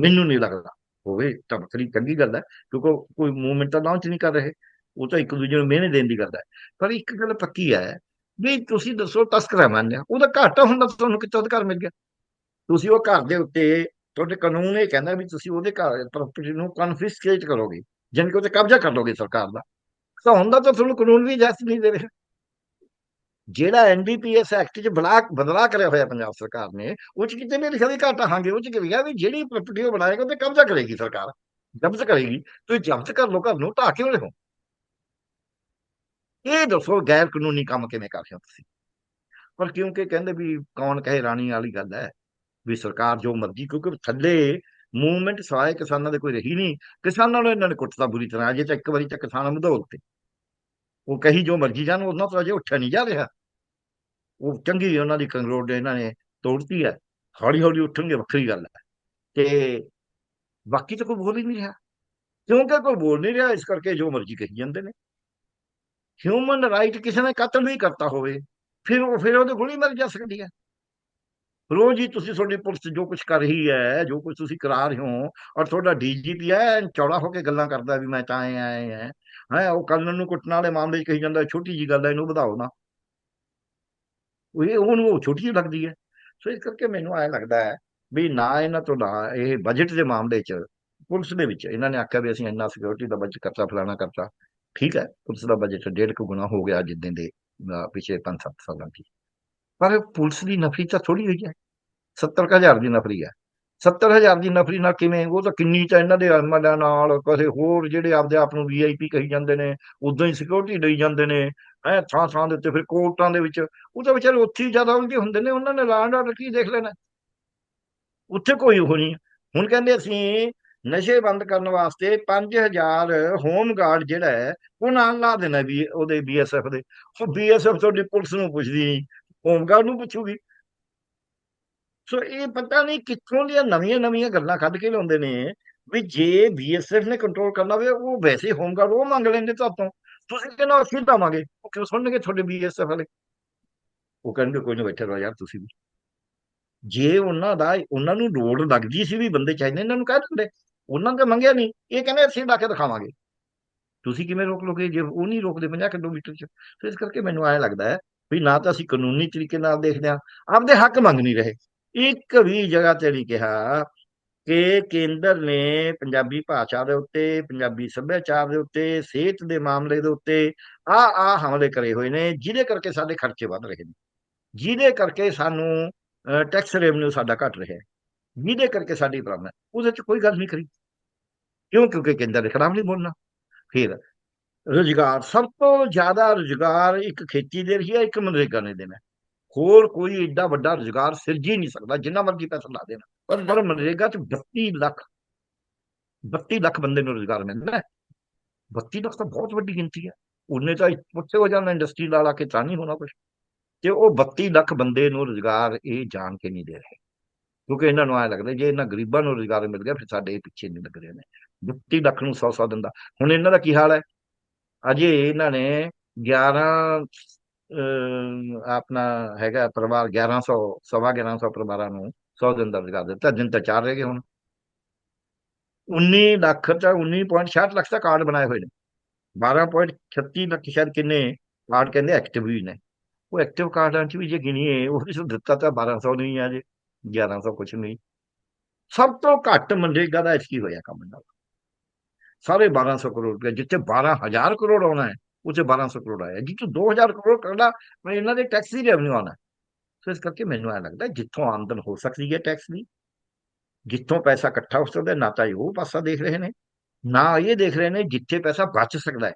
ਮੈਨੂੰ ਨਹੀਂ ਲੱਗਦਾ। ਹੋਵੇ ਤਾਂ ਬੜੀ ਚੰਗੀ ਗੱਲ ਹੈ ਕਿਉਂਕਿ ਉਹ ਕੋਈ ਮੂਵਮੈਂਟ ਤਾਂ ਲਾਂਚ ਨਹੀਂ ਕਰ ਰਹੇ। ਉਹ ਤਾਂ ਇੱਕ ਦੂਜੇ ਨੂੰ ਮਿਹਨੇ ਦੇਣ ਦੀ ਗੱਲ ਹੈ। ਪਰ ਇੱਕ ਗੱਲ ਪੱਕੀ ਹੈ ਵੀ ਤੁਸੀਂ ਦੱਸੋ ਤਸਕਰਾ ਮੰਨਿਆ ਉਹਦਾ ਘਾਟਾ ਹੁੰਦਾ ਤੁਹਾਨੂੰ ਕਿੱਥੋਂ ਅਧਿਕਾਰ ਮਿਲ ਗਿਆ? ਤੁਸੀਂ ਉਹ ਘਰ ਦੇ ਉੱਤੇ ਤੁਹਾਡੇ ਕਾਨੂੰਨ ਇਹ ਕਹਿੰਦਾ ਵੀ ਤੁਸੀਂ ਉਹਦੇ ਘਰ ਪ੍ਰਾਪਰਟੀ ਨੂੰ ਕਨਫਿਸਕੇਟ ਕਰੋਗੇ, ਜਾਣੀ ਕਿ ਉਹਤੇ ਕਬਜ਼ਾ ਕਰ ਲੋਗੇ ਸਰਕਾਰ ਦਾ। ਤਾਂ ਹੁੰਦਾ ਤਾਂ ਤੁਹਾਨੂੰ ਕਾਨੂੰਨ ਵੀ ਇਜਾਜ਼ਤ ਨਹੀਂ ਦੇ ਰਿਹਾ। ਜਿਹੜਾ ਐਨਡੀਪੀਐਸ ਐਕਟ 'ਚ ਬਲਾ ਬਦਲਾ ਕਰਿਆ ਹੋਇਆ ਪੰਜਾਬ ਸਰਕਾਰ ਨੇ, ਉਹ 'ਚ ਕਿਤੇ ਵੀ ਲਿਖਿਆ ਵੀ ਘਾਟਾ ਹਾਂਗੇ ਉਹ 'ਚ ਲਿਖਿਆ ਵੀ ਜਿਹੜੀ ਪ੍ਰਾਪਰਟੀ ਉਹ ਬਣਾਏਗਾ ਉਹਤੇ ਕਬਜ਼ਾ ਕਰੇਗੀ ਸਰਕਾਰ। ਜ਼ਬਤ ਕਰੇਗੀ, ਤੁਸੀਂ ਜ਼ਬਤ ਕਰ ਲੋ ਘਰ ਨੂੰ, ਢਾਹ ਕਿਉਂ ਲਿਖੋ? ਇਹ ਦੱਸੋ ਗੈਰ ਕਾਨੂੰਨੀ ਕੰਮ ਕਿਵੇਂ ਕਰ ਰਹੇ ਹੋ ਤੁਸੀਂ ਪਰ ਕਿਉਂਕਿ ਕਹਿੰਦੇ ਵੀ ਕੌਣ ਕਹੇ ਰਾਣੀ ਵਾਲੀ ਗੱਲ ਹੈ, ਵੀ ਸਰਕਾਰ ਜੋ ਮਰਜ਼ੀ, ਕਿਉਂਕਿ ਥੱਲੇ ਮੂਵਮੈਂਟ ਸਵਾਏ ਕਿਸਾਨਾਂ ਦੇ ਕੋਈ ਰਹੀ ਨਹੀਂ। ਕਿਸਾਨਾਂ ਨੂੰ ਇਹਨਾਂ ਨੇ ਕੁੱਟਦਾ ਬੁਰੀ ਤਰ੍ਹਾਂ, ਅਜੇ ਤਾਂ ਇੱਕ ਵਾਰੀ ਤਾਂ ਕਿਸਾਨ ਨੂੰ ਦੌਲਤੇ ਉਹ ਕਹੀ ਜੋ ਮਰਜ਼ੀ ਜਾਣ, ਉਹਨਾਂ ਤੋਂ ਅਜੇ ਉੱਠਿਆ ਨਹੀਂ ਜਾ ਰਿਹਾ। ਉਹ ਚੰਗੀ ਉਹਨਾਂ ਦੀ ਕੰਗਰੋੜ ਇਹਨਾਂ ਨੇ ਤੋੜਤੀ ਹੈ। ਹੌਲੀ ਹੌਲੀ ਉੱਠਣਗੇ, ਵੱਖਰੀ ਗੱਲ ਹੈ। ਤੇ ਬਾਕੀ ਤਾਂ ਕੋਈ ਬੋਲ ਹੀ ਨਹੀਂ ਰਿਹਾ। ਕਿਉਂਕਿ ਕੋਈ ਬੋਲ ਨਹੀਂ ਰਿਹਾ, ਇਸ ਕਰਕੇ ਜੋ ਮਰਜ਼ੀ ਕਹੀ ਜਾਂਦੇ ਨੇ। ਹਿਊਮਨ ਰਾਈਟ ਕਿਸੇ ਨੇ ਕਤਲ ਨਹੀਂ ਕਰਤਾ ਹੋਵੇ, ਫਿਰ ਉਹ ਫਿਰ ਉਹਦੇ ਗੋਲੀ ਮਾਰੀ ਜਾ ਸਕਦੀ ਹੈ। ਰੋਜ਼ ਹੀ ਤੁਸੀਂ ਤੁਹਾਡੀ ਪੁਲਿਸ ਜੋ ਕੁਝ ਕਰ ਰਹੀ ਹੈ, ਜੋ ਕੁਝ ਤੁਸੀਂ ਕਰਾ ਰਹੇ ਹੋ, ਔਰ ਤੁਹਾਡਾ ਡੀਜੀਪੀ ਹੈ ਚੌੜਾ ਹੋ ਕੇ ਗੱਲਾਂ ਕਰਦਾ ਵੀ ਮੈਂ ਤਾਂ ਆਏ ਆਏ ਹੈ ਹੈ, ਉਹ ਕੱਲ ਨੂੰ ਕੁੱਟਣ ਵਾਲੇ ਮਾਮਲੇ 'ਚ ਕਹੀ ਜਾਂਦਾ, ਛੋਟੀ ਜੀ ਗੱਲ ਹੈ, ਇਹਨੂੰ ਵਧਾਓ ਨਾ। ਉਹ ਉਹਨੂੰ ਉਹ ਛੋਟੀ ਜਿਹੀ ਲੱਗਦੀ ਹੈ। ਸੋ ਇਸ ਕਰਕੇ ਮੈਨੂੰ ਐਂ ਲੱਗਦਾ ਹੈ ਵੀ ਨਾ ਇਹਨਾਂ ਤੋਂ ਨਾ, ਇਹ ਬਜਟ ਦੇ ਮਾਮਲੇ 'ਚ, ਪੁਲਿਸ ਦੇ ਵਿੱਚ, ਇਹਨਾਂ ਨੇ ਆਖਿਆ ਵੀ ਅਸੀਂ ਇੰਨਾ ਸਿਕਿਉਰਿਟੀ ਦਾ ਬਜਟ ਕਰਤਾ, ਫਲਾਣਾ ਕਰਤਾ। ਠੀਕ ਹੈ ਪੁਲਿਸ ਦਾ ਬਜਟ ਡੇਢ ਕੁ ਗੁਣਾ ਹੋ ਗਿਆ ਜਿੱਦਾਂ ਦੇ ਅਹ, ਪਿਛਲੇ 5-7 ਸਾਲਾਂ ਦੀ ਪਰ ਪੁਲਿਸ ਦੀ ਨਫਰੀ ਤਾਂ ਥੋੜੀ ਹੋਈ ਹੈ 70000 ਦੀ ਨਫਰੀ ਹੈ। 70000 ਦੀ ਨਫਰੀ ਨਾਲ ਕਿਵੇਂ ਉਹ ਤਾਂ ਕਿੰਨੀ ਤਾਂ ਇਹਨਾਂ ਦੇ ਅਮਲਾਂ ਨਾਲ ਕਦੇ ਹੋਰ ਜਿਹੜੇ ਆਪਦੇ ਆਪ ਨੂੰ ਵੀਆਈਪੀ ਕਹੀ ਜਾਂਦੇ ਨੇ ਉਦਾਂ ਹੀ ਸਿਕਿਉਰਿਟੀ ਦੇਈ ਜਾਂਦੇ ਨੇ ਐ ਥਾਂ ਥਾਂ ਦੇ ਉੱਤੇ ਫਿਰ ਕੋਰਟਾਂ ਦੇ ਵਿੱਚ ਉਹ ਤਾਂ ਵਿਚਾਰੇ ਉੱਥੇ ਹੀ ਜ਼ਿਆਦਾ ਉਲਝੇ ਹੁੰਦੇ ਨੇ ਉਹਨਾਂ ਨੇ ਲਾਂਡ ਆਰਡਰ ਕੀ ਦੇਖ ਲੈਣਾ। ਉੱਥੇ ਕੋਈ ਉਹ ਨਹੀਂ ਹੁਣ ਕਹਿੰਦੇ ਅਸੀਂ ਨਸ਼ੇ ਬੰਦ ਕਰਨ ਵਾਸਤੇ 5000 ਹੋਮ ਗਾਰਡ ਜਿਹੜਾ ਹੈ ਉਹ ਨਾਲ ਲਾ ਦੇਣਾ ਵੀ ਉਹਦੇ ਬੀਐਸਐਫ ਦੇ। ਉਹ ਬੀਐਸਐਫ ਤੁਹਾਡੀ ਪੁਲਿਸ ਨੂੰ ਪੁੱਛਦੀ ਨਹੀਂ ਹੋਮ ਗਾਰਡ ਨੂੰ ਪੁੱਛੂਗੀ। ਸੋ ਇਹ ਪਤਾ ਨਹੀਂ ਕਿੱਥੋਂ ਦੀਆਂ ਨਵੀਆਂ ਨਵੀਆਂ ਗੱਲਾਂ ਕੱਢ ਕੇ ਲਾਉਂਦੇ ਨੇ ਵੀ ਜੇ ਬੀਐਸਐਫ ਨੇ ਕੰਟਰੋਲ ਕਰਨਾ ਹੋਵੇ, ਉਹ ਵੈਸੇ ਹੋਮ ਗਾਰਡ ਉਹ ਮੰਗ ਲੈਂਦੇ ਤੁਹਾਤੋਂ ਤੁਸੀਂ ਕਹਿੰਦੇ ਅਸੀਂ ਦਵਾਂਗੇ ਉਹ ਕਿਉਂ ਸੁਣਨਗੇ ਤੁਹਾਡੇ ਬੀਐਸਐਫ ਵਾਲੇ? ਉਹ ਕਹਿੰਦੇ ਕੋਈ ਨਾ ਬੈਠੇ ਰਹੋ ਯਾਰ ਤੁਸੀਂ ਵੀ। ਜੇ ਉਹਨਾਂ ਦਾ, ਉਹਨਾਂ ਨੂੰ ਲੋੜ ਲੱਗਦੀ ਸੀ ਵੀ ਬੰਦੇ ਚਾਹੀਦੇ ਇਹਨਾਂ ਨੂੰ ਕਹਿ ਦਿੰਦੇ। ਉਹਨਾਂ ਨੇ ਮੰਗਿਆ ਨਹੀਂ। ਇਹ ਕਹਿੰਦੇ ਅਸੀਂ ਲਾ ਕੇ ਦਿਖਾਵਾਂਗੇ। ਤੁਸੀਂ ਕਿਵੇਂ ਰੋਕ ਲੋਗੇ? ਜੇ ਉਹ ਨਹੀਂ ਰੋਕਦੇ 50 ਕਿਲੋਮੀਟਰ ਚ ਸੋ ਇਸ ਕਰਕੇ ਮੈਨੂੰ ਐਂ ਲੱਗਦਾ ਹੈ ਵੀ ਨਾ ਤਾਂ ਅਸੀਂ ਕਾਨੂੰਨੀ ਤਰੀਕੇ ਨਾਲ ਦੇਖਦੇ ਹਾਂ, ਆਪਦੇ ਹੱਕ ਮੰਗ ਨਹੀਂ ਰਹੇ। ਇੱਕ ਵੀ ਜਗ੍ਹਾ ਤੇ ਨਹੀਂ ਕਿਹਾ ਕਿ ਕੇਂਦਰ ਨੇ ਪੰਜਾਬੀ ਭਾਸ਼ਾ ਦੇ ਉੱਤੇ, ਪੰਜਾਬੀ ਸੱਭਿਆਚਾਰ ਦੇ ਉੱਤੇ, ਸਿਹਤ ਦੇ ਮਾਮਲੇ ਦੇ ਉੱਤੇ ਆ ਆ ਹਮਲੇ ਕਰੇ ਹੋਏ ਨੇ, ਜਿਹਦੇ ਕਰਕੇ ਸਾਡੇ ਖਰਚੇ ਵੱਧ ਰਹੇ ਨੇ। ਜਿਹਦੇ ਕਰਕੇ ਸਾਨੂੰ ਟੈਕਸ ਰੈਵਨਿਊ ਸਾਡਾ ਘਟ ਰਿਹਾ ਹੈ। ਜਿਹਦੇ ਕਰਕੇ ਸਾਡੀ ਪ੍ਰੋਬਲਮ ਹੈ। ਉਹਦੇ ਚ ਕੋਈ ਗੱਲ ਨਹੀਂ ਕਰੀ। ਕਿਉਂ? ਕਿਉਂਕਿ ਕੇਂਦਰ ਨੇ ਖਰਾਬ ਨਹੀਂ ਬੋਲਣਾ। ਫਿਰ ਰੁਜ਼ਗਾਰ, ਸਭ ਤੋਂ ਜ਼ਿਆਦਾ ਰੁਜ਼ਗਾਰ ਇੱਕ ਖੇਤੀ ਦੇ ਰਹੀ ਹੈ, ਇੱਕ ਮਨਰੇਗਾ ਨੇ ਦੇਣਾ। ਹੋਰ ਕੋਈ ਏਡਾ ਵੱਡਾ ਰੁਜ਼ਗਾਰ ਸਿਰਜੀ ਨਹੀਂ ਸਕਦਾ, ਜਿੰਨਾ ਮਰਜ਼ੀ ਪੈਸਾ ਲਾ ਦੇਣਾ। ਪਰ ਪਰ ਮਨਰੇਗਾ ਚ 32 ਲੱਖ 32 ਲੱਖ ਬੰਦੇ ਨੂੰ ਰੁਜ਼ਗਾਰ ਮਿਲਦਾ ਹੈ। 32 ਲੱਖ ਤਾਂ ਬਹੁਤ ਵੱਡੀ ਗਿਣਤੀ ਹੈ। ਉਹਨੇ ਤਾਂ ਪੁੱਛੇ ਹੋ ਜਾਣਾ, ਇੰਡਸਟਰੀ ਲਾ ਲਾ ਕੇ ਤਾਂ ਨਹੀਂ ਹੋਣਾ ਕੁਝ ਤੇ ਉਹ 32 ਲੱਖ ਬੰਦੇ ਨੂੰ ਰੁਜ਼ਗਾਰ ਇਹ ਜਾਣ ਕੇ ਨਹੀਂ ਦੇ ਰਹੇ। ਕਿਉਂਕਿ ਇਹਨਾਂ ਨੂੰ ਐ ਲੱਗਦਾ, ਜੇ ਇਹਨਾਂ ਗਰੀਬਾਂ ਨੂੰ ਰੁਜ਼ਗਾਰ ਮਿਲ ਗਿਆ, ਫਿਰ ਸਾਡੇ ਪਿੱਛੇ ਨਹੀਂ ਲੱਗ ਰਹੇ ਨੇ। 32 ਲੱਖ ਨੂੰ 100 100 ਦਿੰਦਾ। ਹੁਣ ਇਹਨਾਂ ਦਾ ਕੀ ਹਾਲ ਹੈ? ਅਜੇ ਇਹਨਾਂ ਨੇ 11 ਆਪਣਾ ਹੈਗਾ ਪਰਿਵਾਰ 1100 ਸਵਾ 1100 ਪਰਿਵਾਰਾਂ ਨੂੰ 100 ਦਿਨ ਦਾ ਰੁਜ਼ਗਾਰ ਦਿੱਤਾ। ਦਿਨ ਤਾਂ ਚਾਰ ਰਹਿ ਗਏ ਹੁਣ। 19 ਲੱਖ ਤਾਂ 19.66 ਲੱਖ ਦਾ ਕਾਰਡ ਬਣਾਏ ਹੋਏ ਨੇ। 12.36 ਲੱਖ ਸ਼ਾਇਦ ਕਿੰਨੇ ਕਾਰਡ ਕਹਿੰਦੇ ਐਕਟਿਵ ਵੀ ਨੇ। ਉਹ ਐਕਟਿਵ ਕਾਰਡਾਂ 'ਚ ਵੀ ਜੇ ਗਿਣੀਏ, ਉਹ ਵਿੱਚ ਦਿੱਤਾ ਤਾਂ 1200 ਨਹੀਂ ਆ ਜੇ 1100 ਕੁਛ ਨਹੀਂ। ਸਭ ਤੋਂ ਘੱਟ ਮਨਰੇਗਾ ਦਾ ਇਸ ਕੀ ਹੋਇਆ ਕੰਮ ਨਾਲ? ਸਾਰੇ 1200 ਕਰੋੜ ਰੁਪਏ ਜਿੱਥੇ 12000 ਕਰੋੜ ਆਉਣਾ ਹੈ ਉੱਥੇ 1200 ਕਰੋੜ ਆਇਆ ਜਿੱਥੇ 2000 ਕਰੋੜ ਕਰਨਾ ਮੈਂ ਇਹਨਾਂ ਦੇ ਟੈਕਸ ਦੀ ਰੈਵਨਿਊ ਆਉਣਾ ਸੋ ਇਸ ਕਰਕੇ ਮੈਨੂੰ ਐ ਲੱਗਦਾ ਜਿੱਥੋਂ ਆਮਦਨ ਹੋ ਸਕਦੀ ਹੈ ਟੈਕਸ ਦੀ ਜਿੱਥੋਂ ਪੈਸਾ ਇਕੱਠਾ ਹੋ ਸਕਦਾ ਨਾ ਤਾਂ ਉਹ ਪਾਸਾ ਦੇਖ ਰਹੇ ਨੇ ਨਾ ਇਹ ਦੇਖ ਰਹੇ ਨੇ ਜਿੱਥੇ ਪੈਸਾ ਬਚ ਸਕਦਾ ਹੈ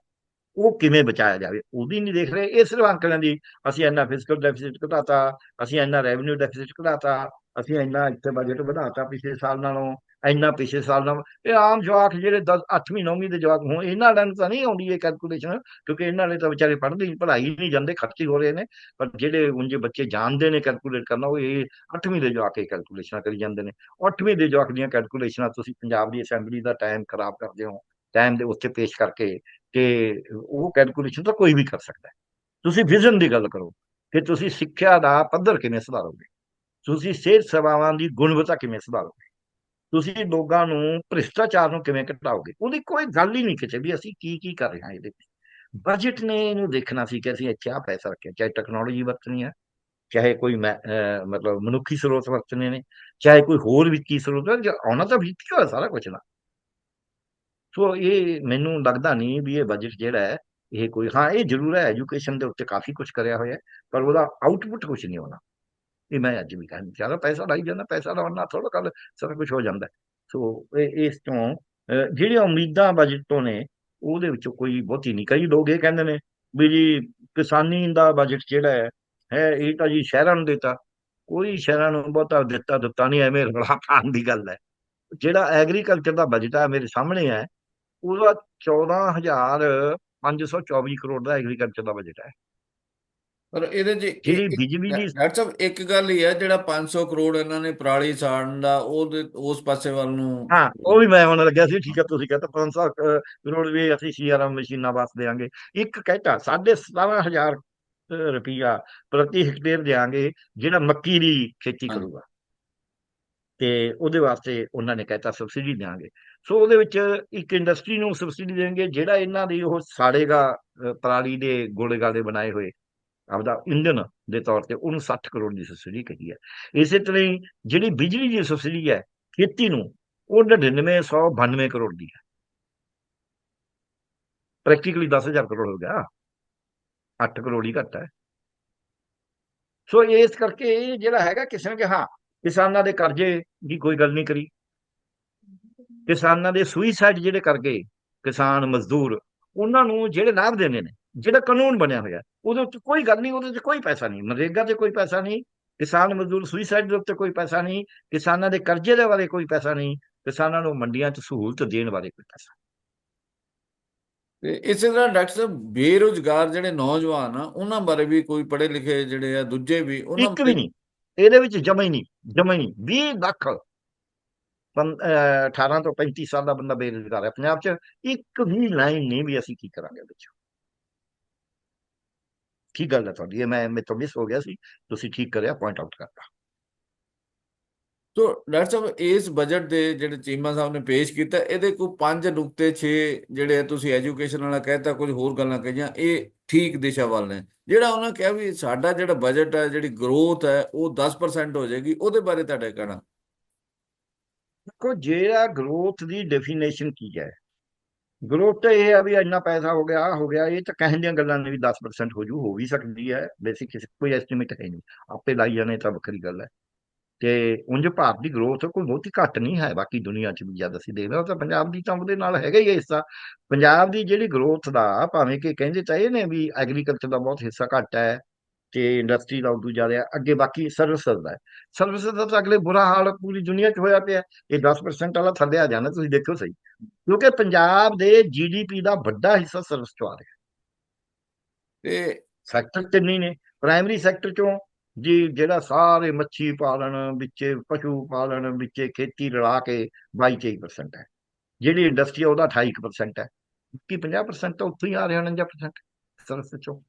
ਉਹ ਕਿਵੇਂ ਬਚਾਇਆ ਜਾਵੇ ਉਹ ਵੀ ਨਹੀਂ ਦੇਖ ਰਹੇ ਇਹ ਸਿਰਫ ਅੰਕਲਾਂ ਦੀ ਅਸੀਂ ਇੰਨਾ ਫਿਸਕਲ ਡੈਫਿਸਿਟ ਘਟਾਤਾ ਅਸੀਂ ਇੰਨਾ ਰੈਵਨਿਊ ਡੈਫਿਸਿਟ ਘਟਾਤਾ ਅਸੀਂ ਇੰਨਾ ਇੱਥੇ ਬਜਟ ਵਧਾਤਾ ਪਿਛਲੇ ਸਾਲ ਨਾਲੋਂ ਇੰਨਾ ਪਿਛਲੇ ਸਾਲ ਨਾਲੋਂ ਇਹ ਆਮ ਜਵਾਕ ਜਿਹੜੇ 10 8ਵੀਂ 9ਵੀਂ ਦੇ ਜਵਾਕ, ਹੋਣ ਇਹਨਾਂ ਵਾਲਿਆਂ ਨੂੰ ਤਾਂ ਨਹੀਂ ਆਉਂਦੀ ਇਹ ਕੈਲਕੂਲੇਸ਼ਨ ਕਿਉਂਕਿ ਇਹਨਾਂ ਵਾਲੇ ਤਾਂ ਵਿਚਾਰੇ ਪੜ੍ਹਦੇ ਨਹੀਂ ਪੜ੍ਹਾਈ ਨਹੀਂ ਜਾਂਦੇ, ਖਰਚੇ ਹੋ ਰਹੇ ਨੇ। ਪਰ ਜਿਹੜੇ ਉਂਝ ਬੱਚੇ ਜਾਣਦੇ ਨੇ ਕੈਲਕੂਲੇਟ ਕਰਨਾ, ਉਹ ਇਹ 8ਵੀਂ ਦੇ ਜਵਾਕ ਇਹ ਕੈਲਕੂਲੇਸ਼ਨਾਂ ਕਰੀ ਜਾਂਦੇ ਨੇ। 8ਵੀਂ ਦੇ ਜਵਾਕ ਦੀਆਂ ਕੈਲਕੂਲੇਸ਼ਨਾਂ ਤੁਸੀਂ ਪੰਜਾਬ ਦੀ ਅਸੈਂਬਲੀ ਦਾ ਟਾਈਮ ਖਰਾਬ ਕਰਦੇ ਹੋ ਟਾਈਮ ਦੇ ਉੱਤੇ ਪੇਸ਼ ਕਰਕੇ ਕਿ ਉਹ ਕੈਲਕੂਲੇਸ਼ਨ ਤਾਂ ਕੋਈ ਵੀ ਕਰ ਸਕਦਾ ਹੈ। ਤੁਸੀਂ ਵਿਜ਼ਨ ਦੀ ਗੱਲ ਕਰੋ ਕਿ ਤੁਸੀਂ ਸਿੱਖਿਆ ਦਾ ਪੱਧਰ ਕਿਵੇਂ ਸੁਧਾਰੋਗੇ? ਤੁਸੀਂ ਸਿਹਤ ਸੇਵਾਵਾਂ ਦੀ ਗੁਣਵੱਤਾ ਕਿਵੇਂ ਸੁਧਾਰੋਗੇ? ਤੁਸੀਂ ਲੋਕਾਂ ਨੂੰ ਭ੍ਰਿਸ਼ਟਾਚਾਰ ਨੂੰ ਕਿਵੇਂ ਘਟਾਓਗੇ? ਉਹਦੀ ਕੋਈ ਗੱਲ ਹੀ ਨਹੀਂ ਕਿਤੇ ਵੀ ਅਸੀਂ ਕੀ ਕੀ ਕਰ ਰਹੇ ਹਾਂ ਇਹਦੇ ਵਿੱਚ। ਬਜਟ ਨੇ ਇਹਨੂੰ ਦੇਖਣਾ ਸੀ ਕਿ ਅਸੀਂ ਅੱਛਾ ਪੈਸਾ ਰੱਖਿਆ, ਚਾਹੇ ਟੈਕਨੋਲੋਜੀ ਵਰਤਣੀ ਹੈ, ਚਾਹੇ ਕੋਈ ਮਤਲਬ ਮਨੁੱਖੀ ਸਰੋਤ ਵਰਤਣੇ ਨੇ, ਚਾਹੇ ਕੋਈ ਹੋਰ ਵਿੱਤੀ ਸਰੋਤ ਆਉਣਾ ਤਾਂ ਵਿੱਤੀ ਹੋਇਆ ਸਾਰਾ ਕੁਝ ਨਾ। ਸੋ ਇਹ ਮੈਨੂੰ ਲੱਗਦਾ ਨਹੀਂ ਵੀ ਇਹ ਬਜਟ ਜਿਹੜਾ ਹੈ, ਇਹ ਕੋਈ, ਹਾਂ, ਇਹ ਜ਼ਰੂਰ ਹੈ ਐਜੂਕੇਸ਼ਨ ਦੇ ਉੱਤੇ ਕਾਫੀ ਕੁਝ ਕਰਿਆ ਹੋਇਆ ਪਰ ਉਹਦਾ ਆਊਟਪੁੱਟ ਕੁਝ ਨਹੀਂ ਹੋਣਾ। ਇਹ ਮੈਂ ਅੱਜ ਵੀ ਕਹਿੰਦਾ ਜ਼ਿਆਦਾ ਪੈਸਾ ਲਾਈ ਜਾਂਦਾ, ਪੈਸਾ ਲਾਉਣਾ ਥੋੜਾ ਕੱਲ ਸਾਰਾ ਕੁਝ ਹੋ ਜਾਂਦਾ। ਸੋ ਇਹ, ਇਸ ਤੋਂ ਜਿਹੜੀਆਂ ਉਮੀਦਾਂ ਬਜਟ ਤੋਂ ਨੇ, ਉਹਦੇ ਵਿੱਚੋਂ ਕੋਈ ਬਹੁਤੀ ਨਹੀਂ। ਕਈ ਲੋਕ ਇਹ ਕਹਿੰਦੇ ਨੇ ਵੀ ਜੀ ਕਿਸਾਨੀ ਦਾ ਬਜਟ ਜਿਹੜਾ ਹੈ ਹੈ, ਇਹ ਤਾਂ ਜੀ ਸ਼ਹਿਰਾਂ ਨੂੰ ਦਿੱਤਾ। ਕੋਈ ਸ਼ਹਿਰਾਂ ਨੂੰ ਬਹੁਤਾ ਦਿੱਤਾ ਦਿੱਤਾ ਨਹੀਂ, ਐਵੇਂ ਰੌਲਾ ਪਾਉਣ ਦੀ ਗੱਲ ਹੈ। ਜਿਹੜਾ ਐਗਰੀਕਲਚਰ ਦਾ ਬਜਟ ਆ ਮੇਰੇ ਸਾਹਮਣੇ ਹੈ, ਉਹਦਾ 14524 ਕਰੋੜ ਦਾ ਐਗਰੀਕਲਚਰ ਦਾ ਬਜਟ ਹੈ। ਪਰ ਇਹਦੇ ਚ ਜਿਹੜੀ ਬਿਜਲੀ ਦੀ ਡਾਕਟਰ ਇੱਕ ਗੱਲ ਹੀ ਹੈ ਜਿਹੜਾ 500 ਕਰੋੜ ਇਹਨਾਂ ਨੇ ਪਰਾਲੀ ਸਾੜਨ ਦਾ ਉਹਦੇ ਉਸ ਪਾਸੇ ਵੱਲ ਨੂੰ ਹਾਂ ਉਹ ਵੀ ਮੈਂ ਹੁਣ ਲੱਗਿਆ ਸੀ ਠੀਕ ਹੈ ਤੁਸੀਂ ਕਹਿੰਦੇ 500 ਕਰੋੜ ਵੀ ਅਸੀਂ ਸੀਆਰਐਮ ਮਸ਼ੀਨਾਂ ਵਾਸਤੇ ਦੇਾਂਗੇ ਇੱਕ ਕਹਿਤਾ 17500 ਰੁਪਈਆ ਪ੍ਰਤੀ ਹੈਕਟੇਅਰ ਦੇਾਂਗੇ ਜਿਹੜਾ ਮੱਕੀ ਦੀ ਖੇਤੀ ਕਰੂਗਾ। ਤੇ ਉਹਦੇ ਵਾਸਤੇ ਉਹਨਾਂ ਨੇ ਕਹਿਤਾ ਸਬਸਿਡੀ ਦੇਾਂਗੇ ਸੋ ਉਹਦੇ ਵਿੱਚ ਇੱਕ ਇੰਡਸਟਰੀ ਨੂੰ ਸਬਸਿਡੀ ਦੇਣਗੇ ਜਿਹੜਾ ਇਹਨਾਂ ਦੀ ਉਹ ਸਾੜੇਗਾ ਪਰਾਲੀ ਦੇ ਗੋਲੇ ਗਾਲੇ ਬਣਾਏ ਹੋਏ। ਆਪਦਾ ਇੰਧਨ ਦੇ ਤੌਰ ਤੇ ਉਹਨੂੰ 60 ਕਰੋੜ ਦੀ ਸਬਸਿਡੀ ਕਹੀ ਹੈ। ਇਸੇ ਤਰ੍ਹਾਂ ਹੀ ਜਿਹੜੀ ਬਿਜਲੀ ਦੀ ਸਬਸਿਡੀ ਹੈ, ਖੇਤੀ ਨੂੰ, ਉਹ 9992 ਕਰੋੜ ਦੀ ਹੈ। ਪ੍ਰੈਕਟੀਕਲੀ 10000 ਕਰੋੜ ਹੋ ਗਿਆ। 8 ਕਰੋੜ ਹੀ ਘੱਟ ਹੈ। ਸੋ ਇਸ ਕਰਕੇ ਇਹ ਜਿਹੜਾ ਹੈਗਾ, ਕਿਸੇ ਨੇ ਕਿ ਹਾਂ, ਕਿਸਾਨਾਂ ਦੇ ਕਰਜ਼ੇ ਦੀ ਕੋਈ ਗੱਲ ਨਹੀਂ ਕਰੀ। ਕਿਸਾਨਾਂ ਦੇ ਸੁਈਸਾਈਡ ਜਿਹੜੇ ਕਰ ਗਏ ਕਿਸਾਨ ਮਜ਼ਦੂਰ, ਉਹਨਾਂ ਨੂੰ ਜਿਹੜੇ ਲਾਭ ਦੇਣੇ ਨੇ ਜਿਹੜਾ ਕਾਨੂੰਨ ਬਣਿਆ ਹੋਇਆ ਉਹਦੇ ਉੱਤੇ ਕੋਈ ਗੱਲ ਨਹੀਂ ਉਹਦੇ 'ਚ ਕੋਈ ਪੈਸਾ ਨਹੀਂ। ਮਨਰੇਗਾ ਤੇ ਕੋਈ ਪੈਸਾ ਨਹੀਂ ਕਿਸਾਨ ਮਜ਼ਦੂਰ ਸੁਈਸਾਈਡ ਦੇ ਉੱਤੇ ਕੋਈ ਪੈਸਾ ਨਹੀਂ ਕਿਸਾਨਾਂ ਦੇ ਕਰਜ਼ੇ ਦੇ ਬਾਰੇ ਕੋਈ ਪੈਸਾ ਨਹੀਂ ਕਿਸਾਨਾਂ ਨੂੰ ਮੰਡੀਆਂ 'ਚ ਸਹੂਲਤ ਦੇਣ ਬਾਰੇ ਕੋਈ ਪੈਸਾ ਤੇ ਇਸੇ ਤਰ੍ਹਾਂ ਡਾਕਟਰ ਸਾਹਿਬ ਬੇਰੋਜ਼ਗਾਰ ਜਿਹੜੇ ਨੌਜਵਾਨ ਆ ਉਹਨਾਂ ਬਾਰੇ ਵੀ ਕੋਈ ਪੜ੍ਹੇ ਲਿਖੇ ਜਿਹੜੇ ਆ ਦੂਜੇ ਵੀ ਉਹਨਾਂ ਇੱਕ ਵੀ ਨਹੀਂ ਇਹਦੇ ਵਿੱਚ ਜਮਾ ਹੀ ਨਹੀਂ ਜਮਾ ਹੀ ਨਹੀਂ। 20 ਲੱਖ 18 ਤੋਂ 35 ਸਾਲ ਦਾ ਬੰਦਾ ਬੇਰੁਜ਼ਗਾਰ ਹੈ। ਪੰਜਾਬ 'ਚ ਇੱਕ ਵੀ ਲਾਈਨ ਨਹੀਂ ਵੀ ਅਸੀਂ ਕੀ ਕਰਾਂਗੇ ਵਿੱਚ। ਕੀ ਗੱਲ ਹੈ ਤੁਹਾਡੀ? ਇਹ ਮੈਂ ਮੇਤੋਂ ਮਿਸ ਹੋ ਗਿਆ ਸੀ। ਤੁਸੀਂ ਠੀਕ ਕਰਿਆ ਪੁਆਇੰਟ ਆਊਟ ਕਰਤਾ। ਤੋ ਡਾਕਟਰ ਸਾਹਿਬ ਇਸ ਬਜਟ ਦੇ ਜਿਹੜੇ ਚੀਮਾ ਸਾਹਿਬ ਨੇ ਪੇਸ਼ ਕੀਤਾ ਇਹਦੇ ਕੋ 5 ਨੁਕਤੇ 6 ਜਿਹੜੇ ਤੁਸੀਂ ਐਜੂਕੇਸ਼ਨ ਵਾਲਾ ਕਹਿਤਾ ਕੁਝ ਹੋਰ ਗੱਲਾਂ ਕਹੀਆਂ ਇਹ ਠੀਕ ਦਿਸ਼ਾ ਵੱਲ ਨੇ। ਜਿਹੜਾ ਉਹਨਾਂ ਕਿਹਾ ਵੀ ਸਾਡਾ ਜਿਹੜਾ ਬਜਟ ਹੈ ਜਿਹੜੀ ਗਰੋਥ ਹੈ ਉਹ 10% ਹੋ ਜਾਏਗੀ ਉਹਦੇ ਬਾਰੇ ਤੁਹਾਡਾ ਕਹਿਣਾ। ਦੇਖੋ ਜਿਹੜਾ ਗਰੋਥ ਦੀ ਡੈਫੀਨੇਸ਼ਨ ਕੀ ਹੈ? ਗਰੋਥ ਤਾਂ ਇਹ ਹੈ ਵੀ ਇੰਨਾ ਪੈਸਾ ਹੋ ਗਿਆ ਹੋ ਗਿਆ, ਇਹ ਤਾਂ ਕਹਿਣ ਦੀਆਂ ਗੱਲਾਂ ਨੇ ਵੀ 10% ਹੋ ਜੂ, ਹੋ ਵੀ ਸਕਦੀ ਹੈ ਬੇਸਿਕ ਕਿਸੇ, ਕੋਈ ਐਸਟੀਮੇਟ ਹੈ ਨਹੀਂ। ਆਪੇ ਲਾਈ ਜਾਣੇ ਤਾਂ ਵੱਖਰੀ ਗੱਲ ਹੈ। ਤੇ ਉਂਝ ਭਾਰਤ ਦੀ ਗਰੋਥ ਕੋਈ ਬਹੁਤੀ ਘੱਟ ਨਹੀਂ ਹੈ, ਬਾਕੀ ਦੁਨੀਆ 'ਚ ਵੀ ਜਦ ਅਸੀਂ ਦੇਖਦੇ ਹਾਂ ਤਾਂ ਪੰਜਾਬ ਦੀ ਤਾਂ ਉਹਦੇ ਨਾਲ ਹੈਗਾ ਹੀ ਹਿੱਸਾ। ਪੰਜਾਬ ਦੀ ਜਿਹੜੀ ਗਰੋਥ ਦਾ, ਭਾਵੇਂ ਕਿ ਕਹਿੰਦੇ ਤਾਂ ਇਹ ਨੇ ਵੀ ਐਗਰੀਕਲਚਰ ਦਾ ਬਹੁਤ ਹਿੱਸਾ ਘੱਟ ਹੈ। ਤੇ ਇੰਡਸਟਰੀ ਦਾ ਉਦੋਂ ਜ਼ਿਆਦਾ ਅੱਗੇ ਬਾਕੀ ਸਰਵਿਸਿਜ਼ ਦਾ ਸਰਵਿਸਿਜ਼ ਦਾ ਤਾਂ ਅਗਲੇ ਬੁਰਾ ਹਾਲ ਪੂਰੀ ਦੁਨੀਆ 'ਚ ਹੋਇਆ ਪਿਆ। ਇਹ 10% ਵਾਲਾ ਥੱਲੇ ਆ ਜਾਣਾ ਤੁਸੀਂ ਦੇਖੋ ਸਹੀ। ਕਿਉਂਕਿ ਪੰਜਾਬ ਦੇ ਜੀਡੀਪੀ ਦਾ ਵੱਡਾ ਹਿੱਸਾ ਸਰਵਿਸ 'ਚ ਆ ਰਿਹਾ। ਤੇ ਸੈਕਟਰ ਤਿੰਨ ਨੇ? ਪ੍ਰਾਇਮਰੀ ਸੈਕਟਰ 'ਚੋਂ ਜੀ ਜਿਹੜਾ ਸਾਰੇ ਮੱਛੀ ਪਾਲਣ ਵਿੱਚੇ ਪਸ਼ੂ ਪਾਲਣ ਵਿੱਚੇ ਖੇਤੀ ਰਲਾ ਕੇ 22-23% ਹੈ। ਜਿਹੜੀ ਇੰਡਸਟਰੀ ਉਹਦਾ 28% ਹੈ। ਕਿ 50% ਤਾਂ ਉੱਥੇ ਹੀ ਆ ਰਿਹਾ 49% ਸਰਵਿਸ 'ਚੋਂ।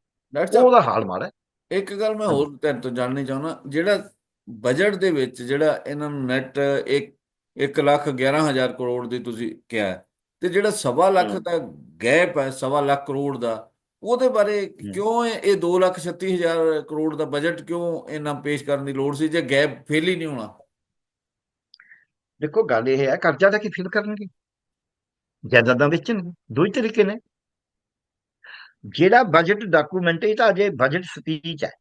ਉਹਦਾ ਹਾਲ ਮਾੜਾ ਇੱਕ ਗੱਲ ਮੈਂ ਹੋਰ ਤੁਹਾਡੇ ਤੋਂ ਜਾਣਨੀ ਚਾਹੁੰਦਾ ਜਿਹੜਾ ਬਜਟ ਦੇ ਵਿੱਚ ਜਿਹੜਾ ਇਹਨਾਂ ਨੂੰ ਨੈਟ 1 1 ਲੱਖ 11 ਹਜ਼ਾਰ ਕਰੋੜ ਦੀ ਤੁਸੀਂ ਕਿਹਾ ਤੇ ਜਿਹੜਾ ਸਵਾ ਲੱਖ ਦਾ ਗੈਪ ਹੈ ਸਵਾ ਲੱਖ ਕਰੋੜ ਦਾ ਉਹਦੇ ਬਾਰੇ ਕਿਉਂ ਇਹ 2 ਲੱਖ 36 ਹਜ਼ਾਰ ਕਰੋੜ ਦਾ ਬਜਟ ਕਿਉਂ ਇਹਨਾਂ ਪੇਸ਼ ਕਰਨ ਦੀ ਲੋੜ ਸੀ ਜੇ ਗੈਪ ਫੇਲ ਹੀ ਨਹੀਂ ਹੋਣਾ? ਦੇਖੋ ਗੱਲ ਇਹ ਹੈ ਕਰਜ਼ਾ ਤਾਂ ਕੀ ਫਿਲ ਕਰਨਗੇ? ਜਾਇਦਾਦਾਂ ਵੇਚਣਗੇ ਦੋ ਹੀ ਤਰੀਕੇ ਨੇ। ਜਿਹੜਾ ਬਜਟ ਡਾਕੂਮੈਂਟ ਇਹ ਤਾਂ ਅਜੇ ਬਜਟ ਸਪੀਚ ਹੈ।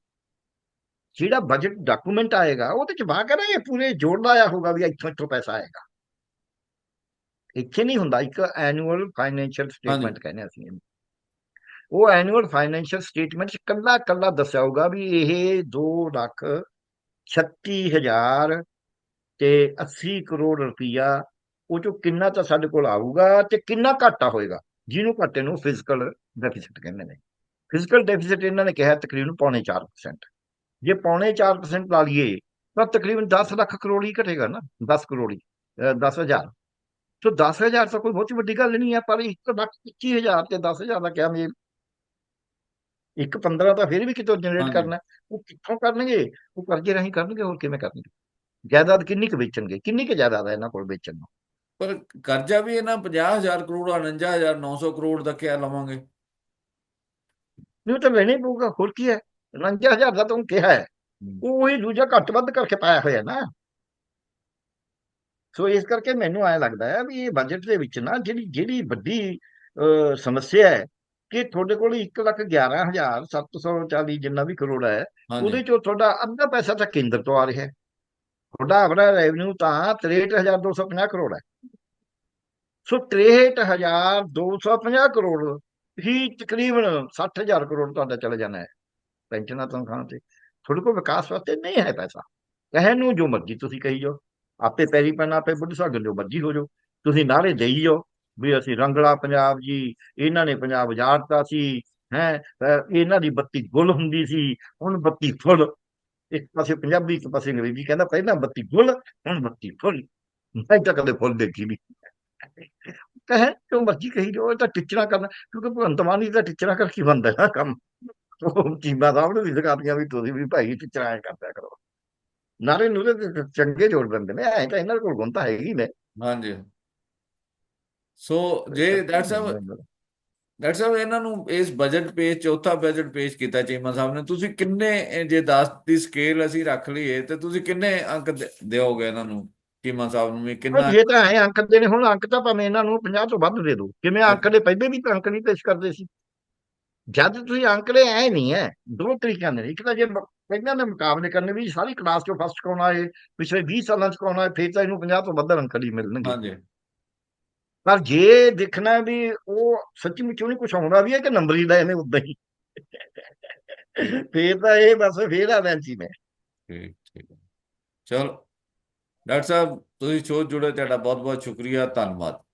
ਜਿਹੜਾ ਬਜਟ ਡਾਕੂਮੈਂਟ ਆਏਗਾ ਉਹਦੇ ਚ ਕਹਿੰਦਾ ਇਹ ਪੂਰੇ ਜੋੜਦਾ ਆਇਆ ਹੋਊਗਾ ਵੀ ਇੱਥੋਂ ਇੱਥੋਂ ਪੈਸਾ ਆਏਗਾ। ਇੱਥੇ ਨਹੀਂ ਹੁੰਦਾ ਇੱਕ ਐਨੂਅਲ ਫਾਈਨੈਂਸ਼ੀਅਲ ਸਟੇਟਮੈਂਟ ਕਹਿੰਦੇ ਅਸੀਂ ਇਹਨੂੰ। ਉਹ ਐਨੂਅਲ ਫਾਈਨੈਂਸ਼ੀਅਲ ਸਟੇਟਮੈਂਟ ਚ ਕੱਲਾ ਕੱਲਾ ਦੱਸਿਆ ਹੋਊਗਾ ਵੀ ਇਹ 2 ਲੱਖ 36000 ਤੇ 80 ਕਰੋੜ ਰੁਪਈਆ ਉਹ ਚੋਂ ਕਿੰਨਾ ਤਾਂ ਸਾਡੇ ਕੋਲ ਆਊਗਾ ਤੇ ਕਿੰਨਾ ਘਾਟਾ ਹੋਏਗਾ। ਜਿਹਨੂੰ ਘਾਟੇ ਨੂੰ ਫਿਜ਼ੀਕਲ ਡੈਫਿਸਿਟ ਕਹਿੰਦੇ ਨੇ। ਫਿਜ਼ੀਕਲ ਡੈਫਿਸਿਟ ਇਹਨਾਂ ਨੇ ਕਿਹਾ ਤਕਰੀਬਨ ਪੌਣੇ 4% ਜੇ ਪੌਣੇ 4% ਲਾ ਲਈਏ ਤਾਂ ਤਕਰੀਬਨ 10 ਲੱਖ ਕਰੋੜ ਹੀ ਘਟੇਗਾ ਨਾ 10 ਕਰੋੜ ਹੀ 10000 ਸੋ 10000 ਤਾਂ ਕੋਈ ਬਹੁਤ ਵੱਡੀ ਗੱਲ ਨਹੀਂ ਹੈ ਪਰ 1 ਲੱਖ 25000 ਤੇ 10000 ਦਾ ਕਿਆ ਮੇਲ? ਇੱਕ 15 ਤਾਂ ਫਿਰ ਵੀ ਕਿਤੋਂ ਜਨਰੇਟ ਕਰਨਾ। ਉਹ ਕਿੱਥੋਂ ਕਰਨਗੇ? ਉਹ ਕਰਜ਼ੇ ਰਾਹੀਂ ਕਰਨਗੇ ਹੋਰ ਕਿਵੇਂ ਕਰਨਗੇ? ਜਾਇਦਾਦ ਕਿੰਨੀ ਕੁ ਵੇਚਣਗੇ? ਕਿੰਨੀ ਕੁ ਜਾਇਦਾਦ ਹੈ ਇਹਨਾਂ ਕੋਲ ਵੇਚਣ ਨੂੰ? ਪਰ ਕਰਜ਼ਾ ਵੀ ਇਹਨਾਂ 50000 ਕਰੋੜ 49900 ਕਰੋੜ ਦਾ ਕਿਆ ਲਵਾਂਗੇ? ਨਹੀਂ ਤਾਂ ਲੈਣਾ ਪਊਗਾ ਹੋਰ ਕੀ ਹੈ? 59000 ਦਾ ਤਾਂ ਉਹ ਕਿਹਾ ਹੈ। ਉਹ ਹੀ ਦੂਜਾ ਘੱਟ ਵੱਧ ਕਰਕੇ ਪਾਇਆ ਹੋਇਆ ਨਾ। ਸੋ ਇਸ ਕਰਕੇ ਮੈਨੂੰ ਐ ਲੱਗਦਾ ਹੈ ਵੀ ਇਹ ਬਜਟ ਦੇ ਵਿੱਚ ਨਾ ਜਿਹੜੀ ਜਿਹੜੀ ਵੱਡੀ ਸਮੱਸਿਆ ਹੈ ਕਿ ਤੁਹਾਡੇ ਕੋਲ 1 ਲੱਖ 11740 ਜਿੰਨਾ ਵੀ ਕਰੋੜ ਹੈ ਉਹਦੇ ਚੋਂ ਤੁਹਾਡਾ ਅੱਧਾ ਪੈਸਾ ਤਾਂ ਕੇਂਦਰ ਤੋਂ ਆ ਰਿਹਾ ਹੈ। ਤੁਹਾਡਾ ਆਪਣਾ ਰੈਵਨਿਊ ਤਾਂ 63250 ਕਰੋੜ ਹੈ। ਸੋ 63250 ਕਰੋੜ ਹੀ ਤਕਰੀਬਨ 60000 ਕਰੋੜ ਤੁਹਾਡਾ ਚਲੇ ਜਾਣਾ ਹੈ ਪੈਨਸ਼ਨਾਂ ਤਨਖਾਹਾਂ ਤੇ। ਤੁਹਾਡੇ ਕੋਲ ਵਿਕਾਸ ਵਾਸਤੇ ਨਹੀਂ ਹੈ ਪੈਸਾ। ਕਹਿਣ ਨੂੰ ਜੋ ਮਰਜ਼ੀ ਤੁਸੀਂ ਕਹੀ ਜਾਓ। ਆਪੇ ਪੈਰੀ ਪੈਣਾ, ਆਪੇ ਬੁੱਢ ਸਾਗਰ ਜੋ ਮਰਜ਼ੀ ਹੋ ਜਾਓ। ਤੁਸੀਂ ਨਾਰੇ ਦੇਈ ਜਾਓ ਵੀ ਅਸੀਂ ਰੰਗਲਾ ਪੰਜਾਬ ਜੀ, ਇਹਨਾਂ ਨੇ ਪੰਜਾਬ ਉਜਾੜਤਾ ਸੀ, ਹੈ ਇਹਨਾਂ ਦੀ ਬੱਤੀ ਗੁੱਲ ਹੁੰਦੀ ਸੀ, ਹੁਣ ਬੱਤੀ ਫੁੱਲ। ਇੱਕ ਪਾਸੇ ਪੰਜਾਬੀ ਇੱਕ ਪਾਸੇ ਅੰਗਰੇਜ਼ੀ ਕਹਿੰਦਾ ਪਹਿਲਾਂ ਬੱਤੀ ਗੁੱਲ ਹੁਣ ਬੱਤੀ ਫੁੱਲ ਮੈਂ ਤਾਂ ਕਦੇ ਫੁੱਲ ਦੇਖੀ ਨਹੀਂ। ਕਹੇ ਜੋ ਮਰਜ਼ੀ ਕਹੀ ਜੋ ਇਹ ਤਾਂ ਟਿੱਚਰਾਂ ਕਰਨਾ ਕਿਉਂਕਿ ਭਗਵੰਤ ਮਾਨ ਜੀ ਦਾ ਟਿੱਚਰਾਂ ਕਰਕੇ ਬੰਦਾ ਨਾ ਕੰਮ। ਉਹ ਚੀਮਾ ਸਾਹਿਬ ਨੂੰ ਵੀ ਸਿਖਾਤੀਆਂ ਵੀ ਤੁਸੀਂ ਵੀ ਭਾਈ ਟਿੱਚਰਾਂ ਐਂ ਕਰਦਿਆ ਕਰੋ। ਨਾਲੇ ਨੂਰੇ ਤੇ ਚੰਗੇ ਜੋੜ ਦਿੰਦੇ ਨੇ ਐਂ ਤਾਂ ਇਹਨਾਂ ਕੋਲ ਗੁਣ ਤਾਂ ਹੈਗੀ ਨੇ। ਹਾਂਜੀ। ਸੋ ਜੇ ਦੈਟਸ ਡਾਕਟਰ ਸਾਹਿਬ ਇਹਨਾਂ ਨੂੰ ਇਸ ਬਜਟ ਪੇਜ ਚੌਥਾ ਬਜਟ ਪੇਸ਼ ਕੀਤਾ ਚੀਮਾ ਸਾਹਿਬ ਨੇ। ਤੁਸੀਂ ਕਿੰਨੇ ਜੇ 10 ਦੀ ਸਕੇਲ ਅਸੀਂ ਰੱਖ ਲਈਏ ਤੇ ਤੁਸੀਂ ਕਿੰਨੇ ਅੰਕ ਦ- ਦਿਓਗੇ ਇਹਨਾਂ ਨੂੰ ਚੀਮਾ ਸਾਹਿਬ ਨੂੰ ਵੀ ਕਿੰਨਾ? ਜੇ ਤਾਂ ਐ ਅੰਕ ਦੇ ਨੇ ਹੁਣ ਅੰਕ ਤਾਂ ਭਾਵੇਂ ਇਹਨਾਂ ਨੂੰ 50 ਤੋਂ ਵੱਧ ਦੇ ਦਿਓ ਕਿਵੇਂ ਅੰਕ ਦੇ ਪਹਿਲੇ ਵੀ ਤਾਂ ਅੰਕ ਨਹੀਂ ਪੇਸ਼ ਕਰਦੇ ਸੀ। ਜਦ ਤੁਸੀਂ ਅੰਕੜੇ ਐ ਨਹੀਂ ਹੈ ਦੋ ਤਰੀਕਿਆਂ ਦੇ ਨੇ। ਇੱਕ ਤਾਂ ਜੇ ਪਹਿਲਾਂ ਦੇ ਮੁਕਾਬਲੇ ਕਰਨੇ ਵੀ ਸਾਰੀ ਕਲਾਸ ਚੋਂ ਫਸਟ ਕੌਣ ਆਏ ਪਿਛਲੇ 20 ਸਾਲਾਂ ਚ ਕੌਣ ਆਏ ਫਿਰ ਤਾਂ ਇਹਨੂੰ 50 ਤੋਂ ਵੱਧ ਅੰਕ ਹੀ ਮਿਲਣਗੇ। ਹਾਂਜੀ। ਪਰ ਜੇ ਦੇਖਣਾ ਵੀ ਉਹ ਸੱਚੀ ਮੁੱਚੋਂ ਨਹੀਂ ਕੁਛ ਆਉਂਦਾ ਵੀ ਹੈ ਕਿ ਨੰਬਰ ਹੀ ਲਏ ਨੇ ਉਦਾਂ ਹੀ? ਫੇਰ ਤਾਂ ਇਹ ਬਸ ਫੇਰ ਆ ਬੈਂਚੀ ਨੇ ਠੀਕ ਠੀਕ। ਚਲੋ, ਡਾਕਟਰ ਸਾਹਿਬ, ਤੁਸੀਂ ਸ਼ੋਅ ਜੁੜੇ, ਤੁਹਾਡਾ ਬਹੁਤ ਬਹੁਤ ਸ਼ੁਕਰੀਆ, ਧੰਨਵਾਦ।